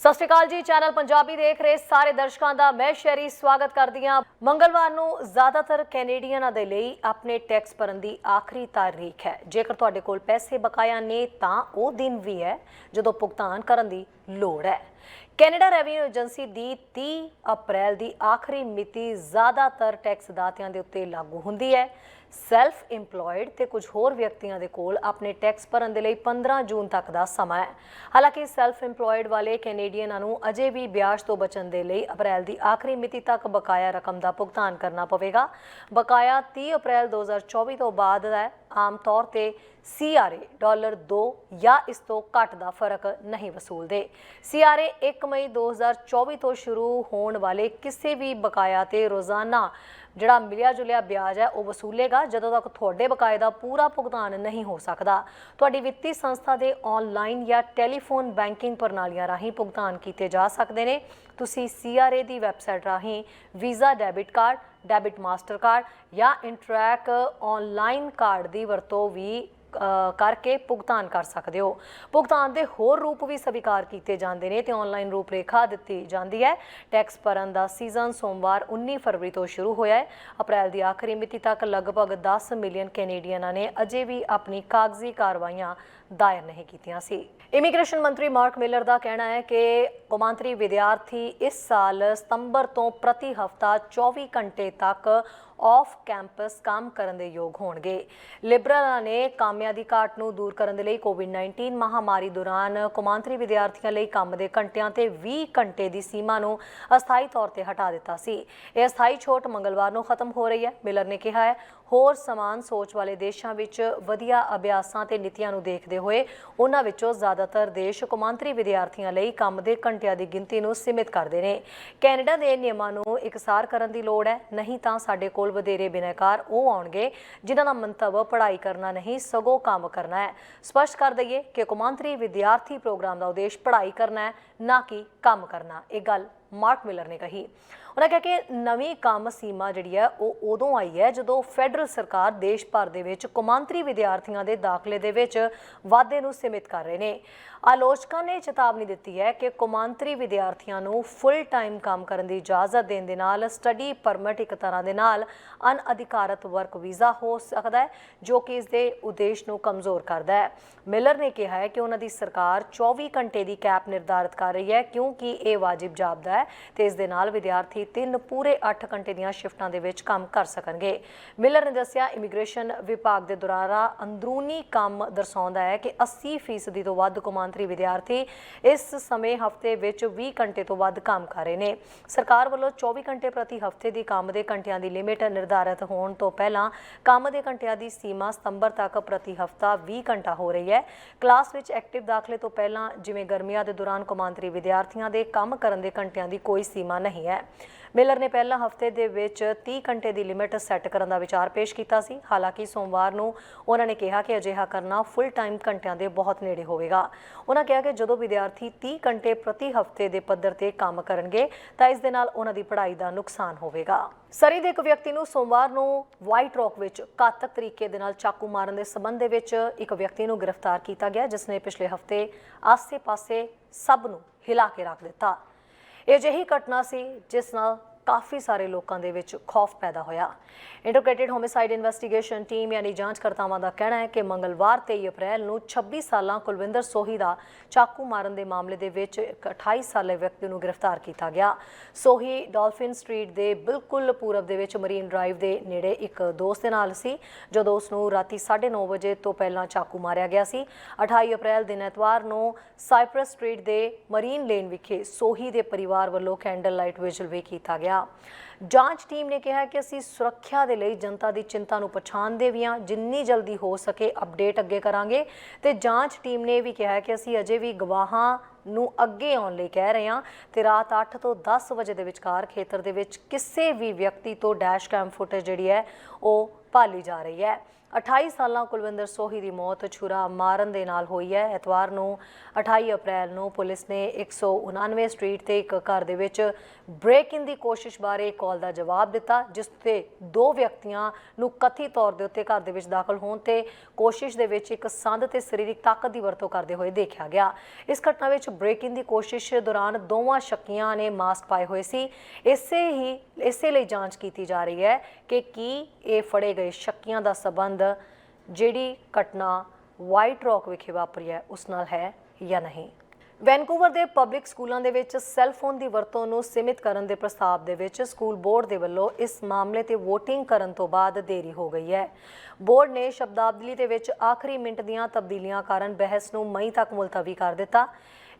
ਸਤਿ ਸ਼੍ਰੀ ਅਕਾਲ ਜੀ, ਚੈਨਲ ਪੰਜਾਬੀ ਦੇਖ ਰਹੇ ਸਾਰੇ ਦਰਸ਼ਕਾਂ ਦਾ ਮੈਂ ਸ਼ੈਰੀ ਸਵਾਗਤ ਕਰਦੀ ਹਾਂ। ਮੰਗਲਵਾਰ ਨੂੰ ਜ਼ਿਆਦਾਤਰ ਕੈਨੇਡੀਅਨਾਂ ਦੇ ਲਈ ਆਪਣੇ ਟੈਕਸ ਭਰਨ ਦੀ ਆਖਰੀ ਤਾਰੀਖ ਹੈ। ਜੇਕਰ ਤੁਹਾਡੇ ਕੋਲ ਪੈਸੇ ਬਕਾਇਆ ਨੇ, ਤਾਂ ਉਹ ਦਿਨ ਵੀ ਹੈ ਜਦੋਂ ਭੁਗਤਾਨ ਕਰਨ ਦੀ ਲੋੜ ਹੈ। ਕੈਨੇਡਾ ਰੈਵਨਿਊ ਏਜੰਸੀ ਦੀ 30 ਅਪ੍ਰੈਲ ਦੀ ਆਖਰੀ ਮਿਤੀ ਜ਼ਿਆਦਾਤਰ ਟੈਕਸ ਦਾਤਿਆਂ ਦੇ ਉੱਤੇ ਲਾਗੂ ਹੁੰਦੀ ਹੈ। ਸੈਲਫ ਇੰਪਲੋਇਡ ਤੇ ਕੁਝ ਹੋਰ ਵਿਅਕਤੀਆਂ ਦੇ ਕੋਲ ਆਪਣੇ ਟੈਕਸ ਭਰਨ ਦੇ ਲਈ 15 ਜੂਨ ਤੱਕ ਦਾ ਸਮਾਂ ਹੈ। ਹਾਲਾਂਕਿ ਸੈਲਫ ਇੰਪਲੋਇਡ ਵਾਲੇ ਕੈਨੇਡੀਅਨਾਂ ਨੂੰ ਅਜੇ ਵੀ ਵਿਆਜ ਤੋਂ ਬਚਣ ਦੇ ਲਈ ਅਪ੍ਰੈਲ ਦੀ ਆਖਰੀ ਮਿਤੀ ਤੱਕ ਬਕਾਇਆ ਰਕਮ ਦਾ ਭੁਗਤਾਨ ਕਰਨਾ ਪਵੇਗਾ। ਬਕਾਇਆ 30 ਅਪ੍ਰੈਲ 2024 ਤੋਂ ਬਾਅਦ ਦਾ ਹੈ। ਆਮ ਤੌਰ ਤੇ CRA ਡਾਲਰ 2 ਜਾਂ ਇਸ ਤੋਂ ਘੱਟ ਦਾ ਫ਼ਰਕ ਨਹੀਂ ਵਸੂਲਦੇ। CRA 1 ਮਈ 2024 ਤੋਂ ਸ਼ੁਰੂ ਹੋਣ ਵਾਲੇ ਕਿਸੇ ਵੀ ਬਕਾਇਆ ਤੇ ਰੋਜ਼ਾਨਾ ਜਿਹੜਾ ਮਿਲਿਆ ਜੁਲਿਆ ਵਿਆਜ ਹੈ, ਉਹ ਵਸੂਲੇਗਾ, ਜਦੋਂ ਤੱਕ ਤੁਹਾਡੇ ਬਕਾਏ ਦਾ ਪੂਰਾ ਭੁਗਤਾਨ ਨਹੀਂ ਹੋ ਸਕਦਾ। ਤੁਹਾਡੀ ਵਿੱਤੀ ਸੰਸਥਾ ਦੇ ਆਨਲਾਈਨ ਜਾਂ ਟੈਲੀਫੋਨ ਬੈਂਕਿੰਗ ਪ੍ਰਣਾਲੀਆਂ ਰਾਹੀਂ ਭੁਗਤਾਨ ਕੀਤੇ ਜਾ ਸਕਦੇ ਨੇ। ਤੁਸੀਂ CRA ਦੀ ਵੈਬਸਾਈਟ ਰਾਹੀਂ Visa debit card debit Mastercard ਜਾਂ ਇੰਟਰੈਕ ਆਨਲਾਈਨ ਕਾਰਡ ਦੀ ਵਰਤੋਂ ਵੀ ਕਰਕੇ ਭੁਗਤਾਨ ਕਰ ਸਕਦੇ ਹੋ। ਭੁਗਤਾਨ ਦੇ ਹੋਰ ਰੂਪ ਵੀ ਸਵੀਕਾਰ ਕੀਤੇ ਜਾਂਦੇ ਨੇ ਤੇ ਆਨਲਾਈਨ ਰੂਪਰੇਖਾ ਦਿੱਤੀ ਜਾਂਦੀ ਹੈ। ਟੈਕਸ ਭਰਨ ਦਾ ਸੀਜ਼ਨ ਸੋਮਵਾਰ 19 ਫਰਵਰੀ ਤੋਂ ਸ਼ੁਰੂ ਹੋਇਆ ਹੈ। ਅਪ੍ਰੈਲ ਦੀ ਆਖਰੀ ਮਿਤੀ ਤੱਕ ਲਗਭਗ 10 ਮਿਲੀਅਨ ਕੈਨੇਡੀਅਨਾਂ ਨੇ ਅਜੇ ਵੀ ਆਪਣੀ ਕਾਗਜ਼ੀ ਕਾਰਵਾਈਆਂ ਦਾਇਰ ਨਹੀਂ ਕੀਤੀਆਂ ਸੀ। ਇਮੀਗ੍ਰੇਸ਼ਨ ਮੰਤਰੀ ਮਾਰਕ ਮਿਲਰ ਦਾ ਕਹਿਣਾ ਹੈ ਕਿ ਕੌਮਾਂਤਰੀ ਵਿਦਿਆਰਥੀ ਇਸ ਸਾਲ ਸਤੰਬਰ ਤੋਂ ਪ੍ਰਤੀ ਹਫਤਾ 24 ਘੰਟੇ ਤੱਕ ਆਫ ਕੈਂਪਸ ਕੰਮ ਕਰਨ ਦੇ ਯੋਗ ਹੋਣਗੇ। ਲਿਬਰਲਾਂ ਨੇ ਕਾਮਿਆਂ ਦੀ ਘਾਟ ਨੂੰ ਦੂਰ ਕਰਨ ਦੇ ਲਈ ਕੋਵਿਡ-19 ਮਹਾਮਾਰੀ ਦੌਰਾਨ ਕੌਮਾਂਤਰੀ ਵਿਦਿਆਰਥੀਆਂ ਲਈ ਕੰਮ ਦੇ ਘੰਟਿਆਂ ਤੇ 20 ਘੰਟੇ ਦੀ ਸੀਮਾ ਨੂੰ ਅਸਥਾਈ ਤੌਰ ਤੇ ਹਟਾ ਦਿੱਤਾ ਸੀ। ਇਹ ਅਸਥਾਈ ਛੋਟ ਮੰਗਲਵਾਰ ਨੂੰ ਖਤਮ ਹੋ ਰਹੀ ਹੈ। ਮਿਲਰ ਨੇ ਕਿਹਾ ਹੈ ਹੋਰ ਸਮਾਨ ਸੋਚ ਵਾਲੇ ਦੇਸ਼ਾਂ ਵਿੱਚ ਵਧੀਆ ਅਭਿਆਸਾਂ ਤੇ ਨੀਤੀਆਂ ਨੂੰ ਦੇਖਦੇ ਹੋਏ ਉਹਨਾਂ ਵਿੱਚੋਂ ਜ਼ਿਆਦਾਤਰ ਦੇਸ਼ ਕੌਮਾਂਤਰੀ ਵਿਦਿਆਰਥੀਆਂ ਲਈ ਕੰਮ ਦੇ ਘੰਟਿਆਂ ਦੀ ਗਿਣਤੀ ਨੂੰ ਸੀਮਿਤ ਕਰਦੇ ਨੇ। ਕੈਨੇਡਾ ਦੇ ਨਿਯਮਾਂ ਨੂੰ ਇਕਸਾਰ ਕਰਨ ਦੀ ਲੋੜ ਹੈ। ਨਹੀਂ ਤਾਂ ਸਾਡੇ ਕੋਲ ਵਧੇਰੇ ਬਿਨੈਕਾਰ ਉਹ ਆਉਣਗੇ ਜਿਨ੍ਹਾਂ ਦਾ ਮੰਤਵ ਪੜ੍ਹਾਈ ਕਰਨਾ ਨਹੀਂ, ਸਗੋਂ ਕੰਮ ਕਰਨਾ ਹੈ। ਸਪਸ਼ਟ ਕਰ ਦਈਏ ਕਿ ਕੌਮਾਂਤਰੀ ਵਿਦਿਆਰਥੀ ਪ੍ਰੋਗਰਾਮ ਦਾ ਉਦੇਸ਼ ਪੜ੍ਹਾਈ ਕਰਨਾ ਹੈ, ਨਾ ਕਿ ਕੰਮ ਕਰਨਾ। ਇਹ ਗੱਲ ਮਾਰਕ ਮਿਲਰ ਨੇ ਕਹੀ। ਉਹਨਾਂ ਕਿਹਾ ਕਿ ਨਵੀਂ ਕੰਮ ਸੀਮਾ ਜਿਹੜੀ ਹੈ ਉਹ ਉਦੋਂ ਆਈ ਹੈ ਜਦੋਂ ਫੈਡਰਲ ਸਰਕਾਰ ਦੇਸ਼ ਭਰ ਦੇ ਵਿੱਚ ਕੌਮਾਂਤਰੀ ਵਿਦਿਆਰਥੀਆਂ ਦੇ ਦਾਖਲੇ ਦੇ ਵਿੱਚ ਵਾਧੇ ਨੂੰ ਸੀਮਿਤ ਕਰ ਰਹੇ ਨੇ। ਆਲੋਚਕਾਂ ਨੇ ਚੇਤਾਵਨੀ ਦਿੱਤੀ ਹੈ ਕਿ ਕੌਮਾਂਤਰੀ ਵਿਦਿਆਰਥੀਆਂ ਨੂੰ ਫੁੱਲ ਟਾਈਮ ਕੰਮ ਕਰਨ ਦੀ ਇਜਾਜ਼ਤ ਦੇਣ ਦੇ ਨਾਲ ਸਟੱਡੀ ਪਰਮਿਟ ਇੱਕ ਤਰ੍ਹਾਂ ਦੇ ਨਾਲ ਅਨਅਧਿਕਾਰਤ ਵਰਕ ਵੀਜ਼ਾ ਹੋ ਸਕਦਾ ਹੈ, ਜੋ ਕਿ ਇਸ ਦੇ ਉਦੇਸ਼ ਨੂੰ ਕਮਜ਼ੋਰ ਕਰਦਾ ਹੈ। ਮਿਲਰ ਨੇ ਕਿਹਾ ਹੈ ਕਿ ਉਹਨਾਂ ਦੀ ਸਰਕਾਰ 24 ਘੰਟੇ ਦੀ ਕੈਪ ਨਿਰਧਾਰਿਤ ਕਰ ਰਹੀ ਹੈ, ਕਿਉਂਕਿ ਇਹ ਵਾਜਿਬ ਜਾਪਦਾ ਹੈ ਤੇ ਇਸ ਦੇ ਨਾਲ ਵਿਦਿਆਰਥੀ ਤਿੰਨ ਪੂਰੇ 8 ਘੰਟੇ ਦੀਆਂ ਸ਼ਿਫਟਾਂ ਦੇ ਵਿੱਚ ਕੰਮ ਕਰ ਸਕਣਗੇ। ਮਿਲਰ ਨੇ ਦੱਸਿਆ ਇਮੀਗ੍ਰੇਸ਼ਨ ਵਿਭਾਗ ਦੇ ਦੁਆਰਾ ਅੰਦਰੂਨੀ ਕੰਮ ਦਰਸਾਉਂਦਾ ਹੈ ਕਿ 80% ਤੋਂ ਵੱਧ ਕੌਮਾਂਤਰੀ ਵਿਦਿਆਰਥੀ ਇਸ ਸਮੇਂ ਹਫ਼ਤੇ ਵਿੱਚ 20 ਘੰਟੇ ਤੋਂ ਵੱਧ ਕੰਮ ਕਰ ਰਹੇ ਨੇ। ਸਰਕਾਰ ਵੱਲੋਂ 24 ਘੰਟੇ ਪ੍ਰਤੀ ਹਫ਼ਤੇ ਦੀ ਕੰਮ ਦੇ ਘੰਟਿਆਂ ਦੀ ਲਿਮਿਟ ਨਿਰਧਾਰਿਤ ਹੋਣ ਤੋਂ ਪਹਿਲਾਂ ਕੰਮ ਦੇ ਘੰਟਿਆਂ ਦੀ ਸੀਮਾ ਸਤੰਬਰ ਤੱਕ ਪ੍ਰਤੀ ਹਫਤਾ 20 ਘੰਟਾ ਹੋ ਰਹੀ ਹੈ। ਕਲਾਸ ਵਿੱਚ ਐਕਟਿਵ ਦਾਖਲੇ ਤੋਂ ਪਹਿਲਾਂ ਜਿਵੇਂ ਗਰਮੀਆਂ ਦੇ ਦੌਰਾਨ ਕੌਮਾਂਤਰੀ ਵਿਦਿਆਰਥੀਆਂ ਦੇ ਕੰਮ ਕਰਨ ਦੇ ਘੰਟਿਆਂ ਦੀ ਕੋਈ ਸੀਮਾ ਨਹੀਂ ਹੈ। ਮਿਲਰ ਨੇ ਪਹਿਲਾਂ ਹਫ਼ਤੇ ਦੇ ਵਿੱਚ 30 ਘੰਟੇ ਦੀ ਲਿਮਿਟ ਸੈੱਟ ਕਰਨ ਦਾ ਵਿਚਾਰ ਪੇਸ਼ ਕੀਤਾ ਸੀ। ਹਾਲਾਂਕਿ ਸੋਮਵਾਰ ਨੂੰ ਉਹਨਾਂ ਨੇ ਕਿਹਾ ਕਿ ਅਜਿਹਾ ਕਰਨਾ ਫੁੱਲ ਟਾਈਮ ਘੰਟਿਆਂ ਦੇ ਬਹੁਤ ਨੇੜੇ ਹੋਵੇਗਾ। ਉਹਨਾਂ ਕਿਹਾ ਕਿ ਜਦੋਂ ਵਿਦਿਆਰਥੀ 30 ਘੰਟੇ ਪ੍ਰਤੀ ਹਫ਼ਤੇ ਦੇ ਪੱਧਰ ਤੇ ਕੰਮ ਕਰਨਗੇ, ਤਾਂ ਇਸ ਦੇ ਨਾਲ ਉਹਨਾਂ ਦੀ ਪੜ੍ਹਾਈ ਦਾ ਨੁਕਸਾਨ ਹੋਵੇਗਾ। ਸਰੀ ਦੇ ਇੱਕ ਵਿਅਕਤੀ ਨੂੰ ਸੋਮਵਾਰ ਨੂੰ ਵਾਈਟ ਰੌਕ ਵਿੱਚ ਘਾਤਕ ਤਰੀਕੇ ਦੇ ਨਾਲ ਚਾਕੂ ਮਾਰਨ ਦੇ ਸਬੰਧ ਦੇ ਵਿੱਚ ਇੱਕ ਵਿਅਕਤੀ ਨੂੰ ਗ੍ਰਿਫਤਾਰ ਕੀਤਾ ਗਿਆ, ਜਿਸ ਨੇ ਪਿਛਲੇ ਹਫ਼ਤੇ ਆਸੇ-ਪਾਸੇ ਸਭ ਨੂੰ ਹਿਲਾ ਕੇ ਰੱਖ ਦਿੱਤਾ। ਇਹ ਅਜਿਹੀ ਘਟਨਾ ਸੀ, ਜਿਸ ਨਾਲ ਕਾਫੀ ਸਾਰੇ ਲੋਕਾਂ ਦੇ ਵਿੱਚ ਖੌਫ ਪੈਦਾ ਹੋਇਆ। ਇੰਟੀਗ੍ਰੇਟਿਡ ਹੋਮਿਸਾਈਡ ਇਨਵੈਸਟੀਗੇਸ਼ਨ ਟੀਮ ਯਾਨੀ ਜਾਂਚਕਰਤਾਵਾਂ ਦਾ ਕਹਿਣਾ ਹੈ ਕਿ ਮੰਗਲਵਾਰ 23 ਅਪ੍ਰੈਲ ਨੂੰ 26 ਸਾਲਾਂ ਕੁਲਵਿੰਦਰ ਸੋਹੀ ਦਾ ਚਾਕੂ ਮਾਰਨ ਦੇ ਮਾਮਲੇ ਦੇ ਵਿੱਚ ਇੱਕ 28 ਸਾਲੇ ਵਿਅਕਤੀ ਨੂੰ ਗ੍ਰਿਫਤਾਰ ਕੀਤਾ ਗਿਆ। ਸੋਹੀ ਡਾਲਫਿਨ ਸਟਰੀਟ ਦੇ ਬਿਲਕੁਲ ਪੂਰਬ ਦੇ ਵਿੱਚ ਮਰੀਨ ਡਰਾਈਵ ਦੇ ਨੇੜੇ ਇੱਕ ਦੋਸਤ ਦੇ ਨਾਲ ਸੀ, ਜਦੋਂ ਉਸ ਨੂੰ ਰਾਤੀ 9:30 ਵਜੇ ਤੋਂ ਪਹਿਲਾਂ ਚਾਕੂ ਮਾਰਿਆ ਗਿਆ ਸੀ। 28 ਅਪ੍ਰੈਲ ਦਿਨ ਐਤਵਾਰ ਨੂੰ ਸਾਈਪਰਸ ਸਟਰੀਟ ਦੇ ਮਰੀਨ ਲੇਨ ਵਿਖੇ ਸੋਹੀ ਦੇ ਪਰਿਵਾਰ ਵੱਲੋਂ ਕੈਂਡਲ ਲਾਈਟ ਵਿਜਲ ਵੀ ਕੀਤਾ ਗਿਆ। ਜਾਂਚ ਟੀਮ ਨੇ ਕਿਹਾ ਕਿ ਅਸੀਂ ਸੁਰੱਖਿਆ ਦੇ ਲਈ ਜਨਤਾ ਦੀ ਚਿੰਤਾ ਨੂੰ ਪਛਾਣਦੇ ਵੀ ਹਾਂ, ਜਿੰਨੀ ਜਲਦੀ ਹੋ ਸਕੇ ਅਪਡੇਟ ਅੱਗੇ ਕਰਾਂਗੇ। ਤੇ ਜਾਂਚ ਟੀਮ ਨੇ ਵੀ ਕਿਹਾ ਕਿ ਅਸੀਂ ਅਜੇ ਵੀ ਗਵਾਹਾਂ ਨੂੰ ਅੱਗੇ ਆਉਣ ਲਈ ਕਹਿ ਰਹੇ ਹਾਂ ਤੇ ਰਾਤ 8 ਤੋਂ 10 ਵਜੇ ਦੇ ਵਿਚਕਾਰ ਖੇਤਰ ਦੇ ਵਿੱਚ ਕਿਸੇ ਵੀ ਵਿਅਕਤੀ ਤੋਂ ਡੈਸ਼ ਕੈਮ ਫੁਟੇਜ ਜਿਹੜੀ ਹੈ, ਉਹ ਭਾਲੀ ਜਾ ਰਹੀ ਹੈ। 28 ਸਾਲਾਂ ਕੁਲਵਿੰਦਰ ਸੋਹੀ ਦੀ ਮੌਤ ਛੁਰਾ ਮਾਰਨ ਦੇ ਨਾਲ ਹੋਈ ਹੈ। ਐਤਵਾਰ ਨੂੰ 28 ਅਪ੍ਰੈਲ ਨੂੰ ਪੁਲਿਸ ਨੇ 199 ਸਟਰੀਟ ਤੇ ਇੱਕ ਘਰ ਦੇ ਵਿੱਚ ਬ੍ਰੇਕ ਇਨ ਦੀ ਕੋਸ਼ਿਸ਼ ਬਾਰੇ ਕਾਲ ਦਾ ਜਵਾਬ ਦਿੱਤਾ, ਜਿਸ ਤੇ ਦੋ ਵਿਅਕਤੀਆਂ ਨੂੰ ਕਥਿਤ ਤੌਰ ਦੇ ਉੱਤੇ ਘਰ ਦੇ ਵਿੱਚ ਦਾਖਲ ਹੋਣ ਤੇ ਕੋਸ਼ਿਸ਼ ਦੇ ਵਿੱਚ ਇੱਕ ਸੰਦ ਤੇ ਸਰੀਰਕ ਤਾਕਤ ਦੀ ਵਰਤੋਂ ਕਰਦੇ ਹੋਏ ਦੇਖਿਆ ਗਿਆ। ਇਸ ਘਟਨਾ ਵਿੱਚ ਬ੍ਰੇਕ ਇਨ ਦੀ ਕੋਸ਼ਿਸ਼ ਦੌਰਾਨ ਦੋਵਾਂ ਸ਼ੱਕੀਆਂ ਨੇ ਮਾਸਕ ਪਾਏ ਹੋਏ ਸੀ। ਇਸੇ ਹੀ, ਇਸੇ ਲਈ ਜਾਂਚ ਕੀਤੀ ਜਾ ਰਹੀ ਹੈ ਕਿ ਕੀ ਇਹ ਫੜੇ ਗਏ ਸ਼ੱਕੀਆਂ ਦਾ ਸਬੰਧ ਜਿਹੜੀ ਘਟਨਾ ਵਾਈਟ ਰੌਕ ਵਿਖੇ ਵਾਪਰੀ ਹੈ, ਉਸ ਨਾਲ ਹੈ ਜਾਂ ਨਹੀਂ? ਵੈਨਕੂਵਰ ਦੇ ਪਬਲਿਕ ਸਕੂਲਾਂ ਦੇ ਵਿੱਚ ਸੈੱਲ ਫੋਨ ਦੀ ਵਰਤੋਂ ਨੂੰ ਸੀਮਿਤ ਕਰਨ ਦੇ ਪ੍ਰਸਤਾਵ ਦੇ ਵਿੱਚ ਸਕੂਲ ਬੋਰਡ ਦੇ ਵੱਲੋਂ ਇਸ ਮਾਮਲੇ ਤੇ VOTING ਕਰਨ ਤੋਂ ਬਾਅਦ ਦੇਰੀ ਹੋ ਗਈ ਹੈ। ਬੋਰਡ ਨੇ ਸ਼ਬਦਾਵਲੀ ਦੇ ਵਿੱਚ ਆਖਰੀ ਮਿੰਟ ਦੀਆਂ ਤਬਦੀਲੀਆਂ ਕਾਰਨ ਬਹਿਸ ਨੂੰ ਮਈ ਤੱਕ ਮੁਲਤਵੀ ਕਰ ਦਿੱਤਾ।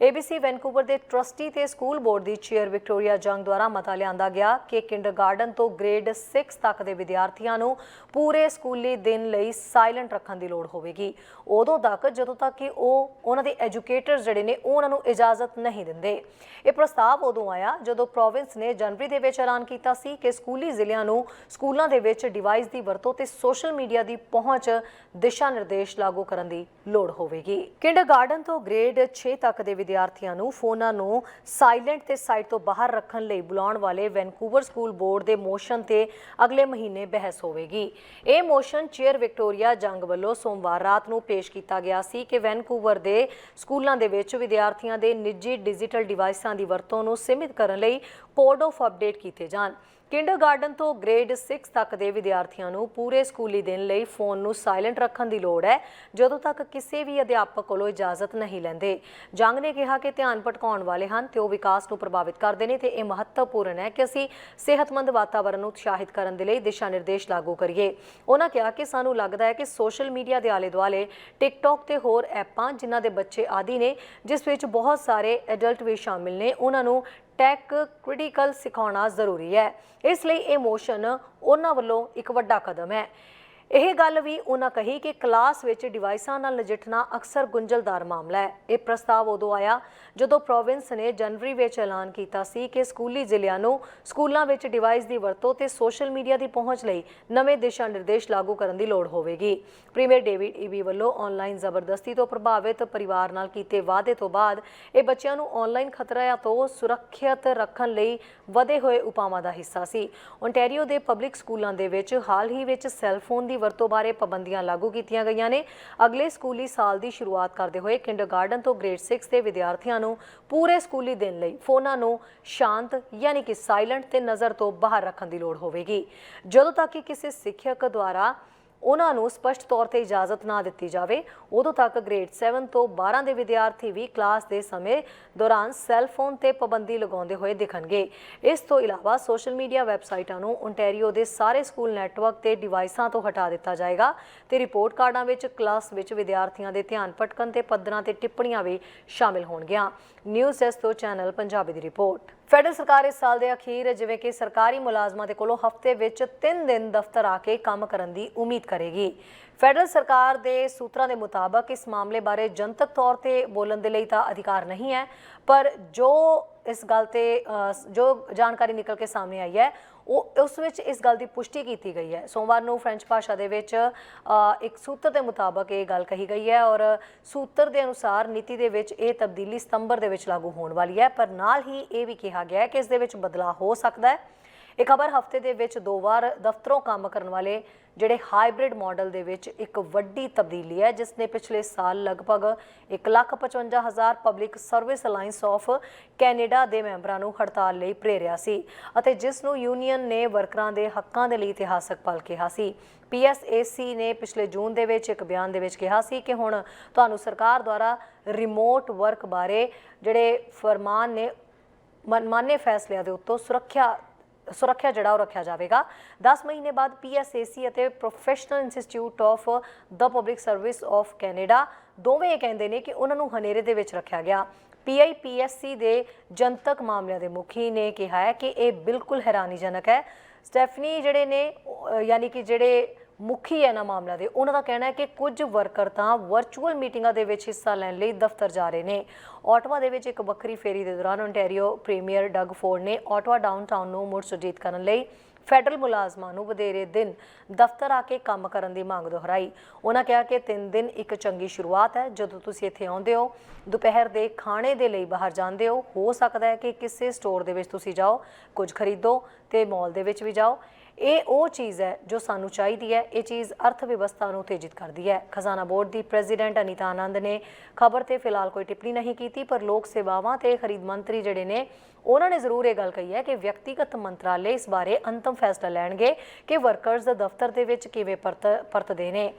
ABC ਵੈਨਕੂਵਰ ਦੇ ਟਰਸਟੀ ਤੇ ਸਕੂਲ ਬੋਰਡ ਦੀ ਚੇਅਰ ਵਿਕਟੋਰੀਆ ਜੰਗ ਦੁਆਰਾ ਮਤਾ ਲਿਆਂਦਾ ਗਿਆ ਕਿ ਕਿੰਡਰਗਾਰਟਨ ਤੋਂ ਗ੍ਰੇਡ 6 ਤੱਕ ਦੇ ਵਿਦਿਆਰਥੀਆਂ ਨੂੰ ਪੂਰੇ ਸਕੂਲੀ ਦਿਨ ਲਈ ਸਾਇਲੈਂਟ ਰੱਖਣ ਦੀ ਲੋੜ ਹੋਵੇਗੀ। ਉਦੋਂ ਤੱਕ ਜਦੋਂ ਤੱਕ ਕਿ ਉਹ, ਉਹਨਾਂ ਦੇ ਐਜੂਕੇਟਰਸ ਜਿਹੜੇ ਨੇ ਉਹਨਾਂ ਨੂੰ ਇਜਾਜ਼ਤ ਨਹੀਂ ਦਿੰਦੇ। ਇਹ ਪ੍ਰਸਤਾਵ ਉਦੋਂ ਆਇਆ ਜਦੋਂ ਪ੍ਰੋਵਿੰਸ ਨੇ ਜਨਵਰੀ ਦੇ ਵਿੱਚ ਐਲਾਨ ਕੀਤਾ ਸੀ ਕਿ ਸਕੂਲੀ ਜ਼ਿਲ੍ਹਿਆਂ ਨੂੰ ਸਕੂਲਾਂ ਦੇ ਵਿੱਚ ਡਿਵਾਈਸ ਦੀ ਵਰਤੋਂ ਤੇ ਸੋਸ਼ਲ ਮੀਡੀਆ ਦੀ ਪਹੁੰਚ ਦਿਸ਼ਾ ਨਿਰਦੇਸ਼ ਲਾਗੂ ਕਰਨ ਦੀ ਲੋੜ ਹੋਵੇਗੀ। ਕਿੰਡਰਗਾਰਟਨ ਤੋਂ ਗ੍ਰੇਡ 6 ਤੱਕ ਦੇ ਵਿਦਿਆਰਥੀਆਂ ਨੂੰ ਫੋਨਾਂ ਨੂੰ ਸਾਇਲੈਂਟ ਤੇ ਸਾਈਟ ਤੋਂ ਬਾਹਰ ਰੱਖਣ ਲਈ ਬੁਲਾਉਣ ਵਾਲੇ ਵੈਨਕੂਵਰ ਸਕੂਲ ਬੋਰਡ ਦੇ ਮੋਸ਼ਨ ਤੇ ਅਗਲੇ ਮਹੀਨੇ ਬਹਿਸ ਹੋਵੇਗੀ। ਇਹ ਮੋਸ਼ਨ ਚੇਅਰ ਵਿਕਟੋਰੀਆ ਜੰਗ ਵੱਲੋਂ ਸੋਮਵਾਰ ਰਾਤ ਨੂੰ ਪੇਸ਼ ਕੀਤਾ ਗਿਆ ਸੀ ਕਿ ਵੈਨਕੂਵਰ ਦੇ ਸਕੂਲਾਂ ਦੇ ਵਿੱਚ ਵਿਦਿਆਰਥੀਆਂ ਦੇ ਨਿੱਜੀ ਡਿਜੀਟਲ ਡਿਵਾਈਸਾਂ ਦੀ ਵਰਤੋਂ ਨੂੰ ਸੀਮਿਤ ਕਰਨ ਲਈ ਕੋਡ ਆਫ ਅਪਡੇਟ ਕੀਤੇ ਜਾਣ। ਕਿੰਡਰਗਾਰਟਨ ਤੋਂ ਗ੍ਰੇਡ 6 ਤੱਕ ਦੇ ਵਿਦਿਆਰਥੀਆਂ ਨੂੰ ਪੂਰੇ ਸਕੂਲੀ ਦਿਨ ਲਈ ਫੋਨ ਨੂੰ ਸਾਇਲੈਂਟ ਰੱਖਣ ਦੀ ਲੋੜ ਹੈ, ਜਦੋਂ ਤੱਕ ਕਿਸੇ ਵੀ ਅਧਿਆਪਕ ਕੋਲੋਂ ਇਜਾਜ਼ਤ ਨਹੀਂ ਲੈਂਦੇ। ਜੰਗ ਨੇ ਕਿਹਾ ਕਿ ਧਿਆਨ ਭਟਕਾਉਣ ਵਾਲੇ ਹਨ ਤੇ ਉਹ ਵਿਕਾਸ ਨੂੰ ਪ੍ਰਭਾਵਿਤ ਕਰਦੇ ਨੇ ਤੇ ਇਹ ਮਹੱਤਵਪੂਰਨ ਹੈ ਕਿ ਅਸੀਂ ਸਿਹਤਮੰਦ ਵਾਤਾਵਰਣ ਨੂੰ ਉਤਸ਼ਾਹਿਤ ਕਰਨ ਦੇ ਲਈ ਦਿਸ਼ਾ ਨਿਰਦੇਸ਼ ਲਾਗੂ ਕਰੀਏ। ਉਹਨਾਂ ਕਿਹਾ ਕਿ ਸਾਨੂੰ ਲੱਗਦਾ ਹੈ ਕਿ ਸੋਸ਼ਲ ਮੀਡੀਆ ਦੇ ਆਲੇ ਦੁਆਲੇ ਟਿਕਟੌਕ ਤੇ ਹੋਰ ਐਪਾਂ ਜਿਨ੍ਹਾਂ ਦੇ ਬੱਚੇ ਆਦੀ ਨੇ, ਜਿਸ ਵਿੱਚ ਬਹੁਤ ਸਾਰੇ ਐਡਲਟ ਵੀ ਸ਼ਾਮਿਲ ਨੇ, ਉਹਨਾਂ ਨੂੰ ਟੈਕ ਕ੍ਰਿਟੀਕਲ ਸਿਖਾਉਣਾ ਜ਼ਰੂਰੀ ਹੈ। ਇਸ ਲਈ ਇਹ ਮੋਸ਼ਨ ਉਹਨਾਂ ਵੱਲੋਂ ਇੱਕ ਵੱਡਾ ਕਦਮ ਹੈ। ਇਹ ਗੱਲ ਵੀ ਉਹਨਾਂ ਕਹੀ ਕਿ ਕਲਾਸ ਵਿੱਚ ਡਿਵਾਈਸਾਂ ਨਾਲ ਨਜਿੱਠਣਾ ਅਕਸਰ ਗੁੰਝਲਦਾਰ ਮਾਮਲਾ ਹੈ। ਇਹ ਪ੍ਰਸਤਾਵ ਉਦੋਂ ਆਇਆ ਜਦੋਂ ਪ੍ਰੋਵਿੰਸ ਨੇ ਜਨਵਰੀ ਵਿੱਚ ਐਲਾਨ ਕੀਤਾ ਸੀ ਕਿ ਸਕੂਲੀ ਜ਼ਿਲ੍ਹਿਆਂ ਨੂੰ ਸਕੂਲਾਂ ਵਿੱਚ ਡਿਵਾਈਸ ਦੀ ਵਰਤੋਂ ਤੇ ਸੋਸ਼ਲ ਮੀਡੀਆ ਦੀ ਪਹੁੰਚ ਲਈ ਨਵੇਂ ਦਿਸ਼ਾ ਨਿਰਦੇਸ਼ ਲਾਗੂ ਕਰਨ ਦੀ ਲੋੜ ਹੋਵੇਗੀ। ਪ੍ਰੀਮੀਅਰ ਡੇਵਿਡ ਈਬੀ ਵੱਲੋਂ ਆਨਲਾਈਨ ਜ਼ਬਰਦਸਤੀ ਤੋਂ ਪ੍ਰਭਾਵਿਤ ਪਰਿਵਾਰ ਨਾਲ ਕੀਤੇ ਵਾਅਦੇ ਤੋਂ ਬਾਅਦ ਇਹ ਬੱਚਿਆਂ ਨੂੰ ਆਨਲਾਈਨ ਖਤਰਿਆਂ ਤੋਂ ਸੁਰੱਖਿਅਤ ਰੱਖਣ ਲਈ ਵਧੇ ਹੋਏ ਉਪਾਵਾਂ ਦਾ ਹਿੱਸਾ ਸੀ। ਓਨਟਾਰੀਓ ਦੇ ਪਬਲਿਕ ਸਕੂਲਾਂ ਦੇ ਵਿੱਚ ਹਾਲ ਹੀ ਵਿੱਚ ਸੈੱਲ ਫੋਨ ਦੀ ਵਰਤੋਂ ਬਾਰੇ ਪਾਬੰਦੀਆਂ ਲਾਗੂ ਕੀਤੀਆਂ ਗਈਆਂ ਨੇ। ਅਗਲੇ ਸਕੂਲੀ ਸਾਲ ਦੀ ਸ਼ੁਰੂਆਤ ਕਰਦੇ ਹੋਏ ਕਿੰਡਰਗਾਰਟਨ ਤੋਂ ਗ੍ਰੇਡ 6 ਦੇ ਵਿਦਿਆਰਥੀਆਂ ਨੂੰ ਪੂਰੇ ਸਕੂਲੀ ਦਿਨ ਲਈ ਫੋਨਾਂ ਨੂੰ ਸ਼ਾਂਤ ਯਾਨੀ ਕਿ ਸਾਇਲੈਂਟ ਤੇ ਨਜ਼ਰ ਤੋਂ ਬਾਹਰ ਰੱਖਣ ਦੀ ਲੋੜ ਹੋਵੇਗੀ। ਜਦੋਂ ਤੱਕ ਕਿ ਕਿਸੇ ਸਿੱਖਿਅਕ ਦੁਆਰਾ ਉਹਨਾਂ ਨੂੰ ਸਪਸ਼ਟ ਤੌਰ ਤੇ ਇਜਾਜ਼ਤ ਨਾ ਦਿੱਤੀ ਜਾਵੇ। ਉਦੋਂ ਤੱਕ ਗ੍ਰੇਡ 7 ਤੋਂ 12 ਦੇ ਵਿਦਿਆਰਥੀ ਵੀ ਕਲਾਸ ਦੇ ਸਮੇਂ ਦੌਰਾਨ ਸੈੱਲ ਫੋਨ ਤੇ ਪਾਬੰਦੀ ਲਗਾਉਂਦੇ ਹੋਏ ਦਿਖਣਗੇ। ਇਸ ਤੋਂ ਇਲਾਵਾ ਸੋਸ਼ਲ ਮੀਡੀਆ ਵੈਬਸਾਈਟਾਂ ਨੂੰ ਓਨਟਾਰੀਓ ਦੇ ਸਾਰੇ ਸਕੂਲ ਨੈਟਵਰਕ ਤੇ ਡਿਵਾਈਸਾਂ ਤੋਂ ਹਟਾ ਦਿੱਤਾ ਜਾਏਗਾ ਤੇ ਰਿਪੋਰਟ ਕਾਰਡਾਂ ਵਿੱਚ ਕਲਾਸ ਵਿੱਚ ਵਿਦਿਆਰਥੀਆਂ ਦੇ ਧਿਆਨ ਭਟਕਣ ਤੇ ਪੱਧਰਾਂ ਤੇ ਟਿੱਪਣੀਆਂ ਵੀ ਸ਼ਾਮਿਲ ਹੋਣਗੀਆਂ। ਨਿਊਜ਼ ਡੈਸਕ ਤੋਂ ਚੈਨਲ ਪੰਜਾਬੀ ਦੀ ਰਿਪੋਰਟ ਫੈਡਰਲ ਸਰਕਾਰ ਇਸ ਸਾਲ ਦੇ ਅਖੀਰ ਜਿਵੇਂ ਕਿ ਸਰਕਾਰੀ ਮੁਲਾਜ਼ਮਾਂ ਦੇ ਕੋਲੋਂ ਹਫ਼ਤੇ ਵਿੱਚ 3 ਦਿਨ ਦਫ਼ਤਰ ਆ ਕੇ ਕੰਮ ਕਰਨ ਦੀ ਉਮੀਦ ਕਰੇਗੀ। ਫੈਡਰਲ ਸਰਕਾਰ ਦੇ ਸੂਤਰਾਂ ਦੇ ਮੁਤਾਬਕ ਇਸ ਮਾਮਲੇ ਬਾਰੇ ਜਨਤਕ ਤੌਰ ਤੇ ਬੋਲਣ ਦੇ ਲਈ ਤਾਂ ਅਧਿਕਾਰ ਨਹੀਂ ਹੈ, ਪਰ ਜੋ ਇਸ ਗੱਲ ਤੇ ਜੋ ਜਾਣਕਾਰੀ ਨਿਕਲ ਕੇ ਸਾਹਮਣੇ ਆਈ ਹੈ ਉਹ ਉਸ ਵਿੱਚ ਇਸ ਗੱਲ ਦੀ ਪੁਸ਼ਟੀ ਕੀਤੀ ਗਈ ਹੈ। ਸੋਮਵਾਰ ਨੂੰ ਫ੍ਰੈਂਚ ਭਾਸ਼ਾ ਦੇ ਵਿੱਚ ਇੱਕ ਸੂਤਰ ਦੇ ਮੁਤਾਬਕ ਇਹ ਗੱਲ ਕਹੀ ਗਈ ਹੈ ਔਰ ਸੂਤਰ ਦੇ ਅਨੁਸਾਰ ਨੀਤੀ ਦੇ ਵਿੱਚ ਇਹ ਤਬਦੀਲੀ ਸਤੰਬਰ ਦੇ ਵਿੱਚ ਲਾਗੂ ਹੋਣ ਵਾਲੀ ਹੈ, ਪਰ ਨਾਲ ਹੀ ਇਹ ਵੀ ਕਿਹਾ ਗਿਆ ਹੈ ਕਿ ਇਸ ਦੇ ਵਿੱਚ ਬਦਲਾਅ ਹੋ ਸਕਦਾ ਹੈ। ਇਹ ਖਬਰ ਹਫ਼ਤੇ ਦੇ ਵਿੱਚ ਦੋ ਵਾਰ ਦਫ਼ਤਰੋਂ ਕੰਮ ਕਰਨ ਵਾਲੇ ਜਿਹੜੇ ਹਾਈਬ੍ਰਿਡ ਮਾਡਲ ਦੇ ਵਿੱਚ ਇੱਕ ਵੱਡੀ ਤਬਦੀਲੀ ਹੈ ਜਿਸ ਨੇ ਪਿਛਲੇ ਸਾਲ ਲਗਭਗ 1,55,000 public service alliance of Canada ਦੇ ਮੈਂਬਰਾਂ ਨੂੰ ਹੜਤਾਲ ਲਈ ਪ੍ਰੇਰਿਆ ਸੀ ਅਤੇ ਜਿਸ ਨੂੰ ਯੂਨੀਅਨ ਨੇ ਵਰਕਰਾਂ ਦੇ ਹੱਕਾਂ ਦੇ ਲਈ ਇਤਿਹਾਸਕ ਪਲ ਕਿਹਾ ਸੀ। ਪੀਐਸਏਸੀ ਨੇ ਪਿਛਲੇ ਜੂਨ ਦੇ ਵਿੱਚ ਇੱਕ ਬਿਆਨ ਦੇ ਵਿੱਚ ਕਿਹਾ ਸੀ ਕਿ ਹੁਣ ਤੁਹਾਨੂੰ ਸਰਕਾਰ ਦੁਆਰਾ ਰਿਮੋਟ ਵਰਕ ਬਾਰੇ ਜਿਹੜੇ ਫਰਮਾਨ ਨੇ ਮਨਮਾਨੇ ਫੈਸਲਿਆਂ ਦੇ ਉੱਤੋਂ ਸੁਰੱਖਿਆ ਸੁਰੱਖਿਆ ਜਿਹੜਾ ਉਹ ਰੱਖਿਆ ਜਾਵੇਗਾ। 10 ਮਹੀਨੇ ਬਾਅਦ ਪੀਐਸਏਸੀ ਅਤੇ professional institute of the public service of Canada ਦੋਵੇਂ ਇਹ ਕਹਿੰਦੇ ਨੇ ਕਿ ਉਹਨਾਂ ਨੂੰ ਹਨੇਰੇ ਦੇ ਵਿੱਚ ਰੱਖਿਆ ਗਿਆ। ਪੀਆਈਪੀਐਸਸੀ ਦੇ ਜਨਤਕ ਮਾਮਲਿਆਂ ਦੇ ਮੁਖੀ ਨੇ ਕਿਹਾ ਹੈ ਕਿ ਇਹ ਬਿਲਕੁਲ ਹੈਰਾਨੀਜਨਕ ਹੈ। ਸਟੈਫਨੀ ਜਿਹੜੇ ਨੇ ਯਾਨੀ ਕਿ ਜਿਹੜੇ ਮੁਖੀ ਹੈ ਨਾ ਮਾਮਲਾ ਦੇ। ਉਹਨਾਂ ਦਾ ਕਹਿਣਾ ਹੈ ਕਿ ਕੁਝ ਵਰਕਰ ਤਾਂ ਵਰਚੁਅਲ ਮੀਟਿੰਗਾਂ ਦੇ ਵਿੱਚ ਹਿੱਸਾ ਲੈਣ ਲਈ ਦਫ਼ਤਰ ਜਾ ਰਹੇ ਨੇ। ਆਟਵਾ ਦੇ ਵਿੱਚ ਇੱਕ ਵੱਖਰੀ ਫੇਰੀ ਦੇ ਦੌਰਾਨ ਓਨਟਾਰੀਓ ਪ੍ਰੀਮੀਅਰ ਡਗ ਫੋਰਡ ਨੇ ਆਟਵਾ ਡਾਊਨਟਾਊਨ ਨੂੰ ਮੁੜ ਸੁਰਜੀਤ ਕਰਨ ਲਈ ਫੈਡਰਲ ਮੁਲਾਜ਼ਮਾਂ ਨੂੰ ਵਧੇਰੇ ਦਿਨ ਦਫ਼ਤਰ ਆ ਕੇ ਕੰਮ ਕਰਨ ਦੀ ਮੰਗ ਦੁਹਰਾਈ। ਉਹਨਾਂ ਕਿਹਾ ਕਿ 3 ਦਿਨ ਇੱਕ ਚੰਗੀ ਸ਼ੁਰੂਆਤ ਹੈ। ਜਦੋਂ ਤੁਸੀਂ ਇੱਥੇ ਆਉਂਦੇ ਹੋ, ਦੁਪਹਿਰ ਦੇ ਖਾਣੇ ਦੇ ਲਈ ਬਾਹਰ ਜਾਂਦੇ ਹੋ ਹੋ ਸਕਦਾ ਹੈ ਕਿ ਕਿਸੇ ਸਟੋਰ ਦੇ ਵਿੱਚ ਤੁਸੀਂ ਜਾਓ, ਕੁਝ ਖਰੀਦੋ ਤੇ ਮਾਲ ਦੇ ਵਿੱਚ ਵੀ ਜਾਓ। ਇਹ ਉਹ ਚੀਜ਼ ਹੈ ਜੋ ਸਾਨੂੰ ਚਾਹੀਦੀ ਹੈ। ਇਹ ਚੀਜ਼ ਅਰਥ ਵਿਵਸਥਾ ਨੂੰ ਤੇਜ਼ਿਤ ਕਰਦੀ ਹੈ। ਖਜ਼ਾਨਾ ਬੋਰਡ ਦੀ ਪ੍ਰੈਜ਼ੀਡੈਂਟ ਅਨੀਤਾ ਆਨੰਦ ਨੇ ਖਬਰ ਤੇ ਫਿਲਹਾਲ ਕੋਈ ਟਿੱਪਣੀ ਨਹੀਂ ਕੀਤੀ, ਪਰ ਲੋਕ ਸੇਵਾਵਾਂ ਤੇ ਖਰੀਦ ਮੰਤਰੀ ਜਿਹੜੇ ਨੇ, ਉਹਨਾਂ ਨੇ ਜ਼ਰੂਰ ਇਹ ਗੱਲ ਕਹੀ ਹੈ ਕਿ ਵਿਅਕਤੀਗਤ ਮੰਤਰਾਲੇ ਇਸ ਬਾਰੇ ਅੰਤਮ ਫੈਸਲਾ ਲੈਣਗੇ ਕਿ ਵਰਕਰਜ਼ ਦਫ਼ਤਰ ਦੇ ਵਿੱਚ ਕਿਵੇਂ ਪਰਤ, ਪਰਤਦੇ ਨੇ।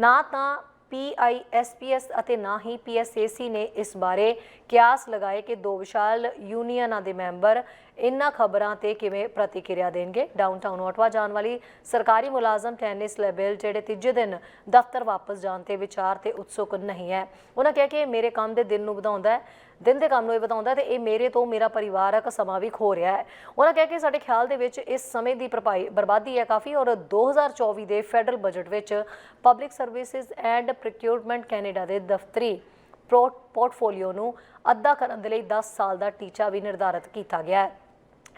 ਨਾ ਤਾਂ ਪੀਆਈਐਸਪੀਐਸ ਅਤੇ ਨਾ ਹੀ ਪੀਐਸਏਸੀ ਨੇ ਇਸ ਬਾਰੇ ਕਿਆਸ ਲਗਾਏ ਕਿ ਦੋ ਵਿਸ਼ਾਲ ਯੂਨੀਅਨਾਂ ਦੇ ਮੈਂਬਰ ਇਨ੍ਹਾਂ ਖਬਰਾਂ ਤੇ ਕਿਵੇਂ ਪ੍ਰਤੀਕਿਰਿਆ ਦੇਣਗੇ। ਡਾਊਨਟਾਊਨ ਓਟਵਾ ਜਾਣ ਵਾਲੀ ਸਰਕਾਰੀ ਮੁਲਾਜ਼ਮ ਟੈਨਿਸ ਲੈਬਲ ਜਿਹੜੇ ਤੀਜੇ ਦਿਨ ਦਫ਼ਤਰ ਵਾਪਸ ਜਾਣ ਤੇ ਵਿਚਾਰ ਤੇ ਉਤਸੁਕ ਨਹੀਂ ਹੈ। ਉਹਨਾਂ ਕਿਹਾ ਕਿ ਮੇਰੇ ਕੰਮ ਦੇ ਦਿਨ ਨੂੰ ਵਧਾਉਂਦਾ ਹੈ। ਦਿਨ ਦੇ ਕੰਮ ਨੂੰ ਇਹ ਵਧਾਉਂਦਾ ਹੈ ਤੇ ਇਹ ਮੇਰੇ ਤੋਂ ਮੇਰਾ ਪਰਿਵਾਰਕ ਸਮਾਂ ਵੀ ਖੋ ਰਿਹਾ ਹੈ। ਉਹਨਾਂ ਕਿਹਾ ਕਿ ਸਾਡੇ ਖਿਆਲ ਦੇ ਵਿੱਚ ਇਸ ਸਮੇਂ ਦੀ ਭਰਪਾਈ ਬਰਬਾਦੀ ਹੈ ਕਾਫੀ ਔਰ 2024 ਦੇ ਫੈਡਰਲ ਬਜਟ ਵਿੱਚ public services and procurement Canada ਦੇ ਦਫ਼ਤਰੀ ਪ੍ਰੋ- ਪੋਰਟਫੋਲੀਓ ਨੂੰ ਅੱਧਾ ਕਰਨ ਦੇ ਲਈ 10 ਸਾਲ ਦਾ ਟੀਚਾ ਵੀ ਨਿਰਧਾਰਤ ਕੀਤਾ ਗਿਆ ਹੈ।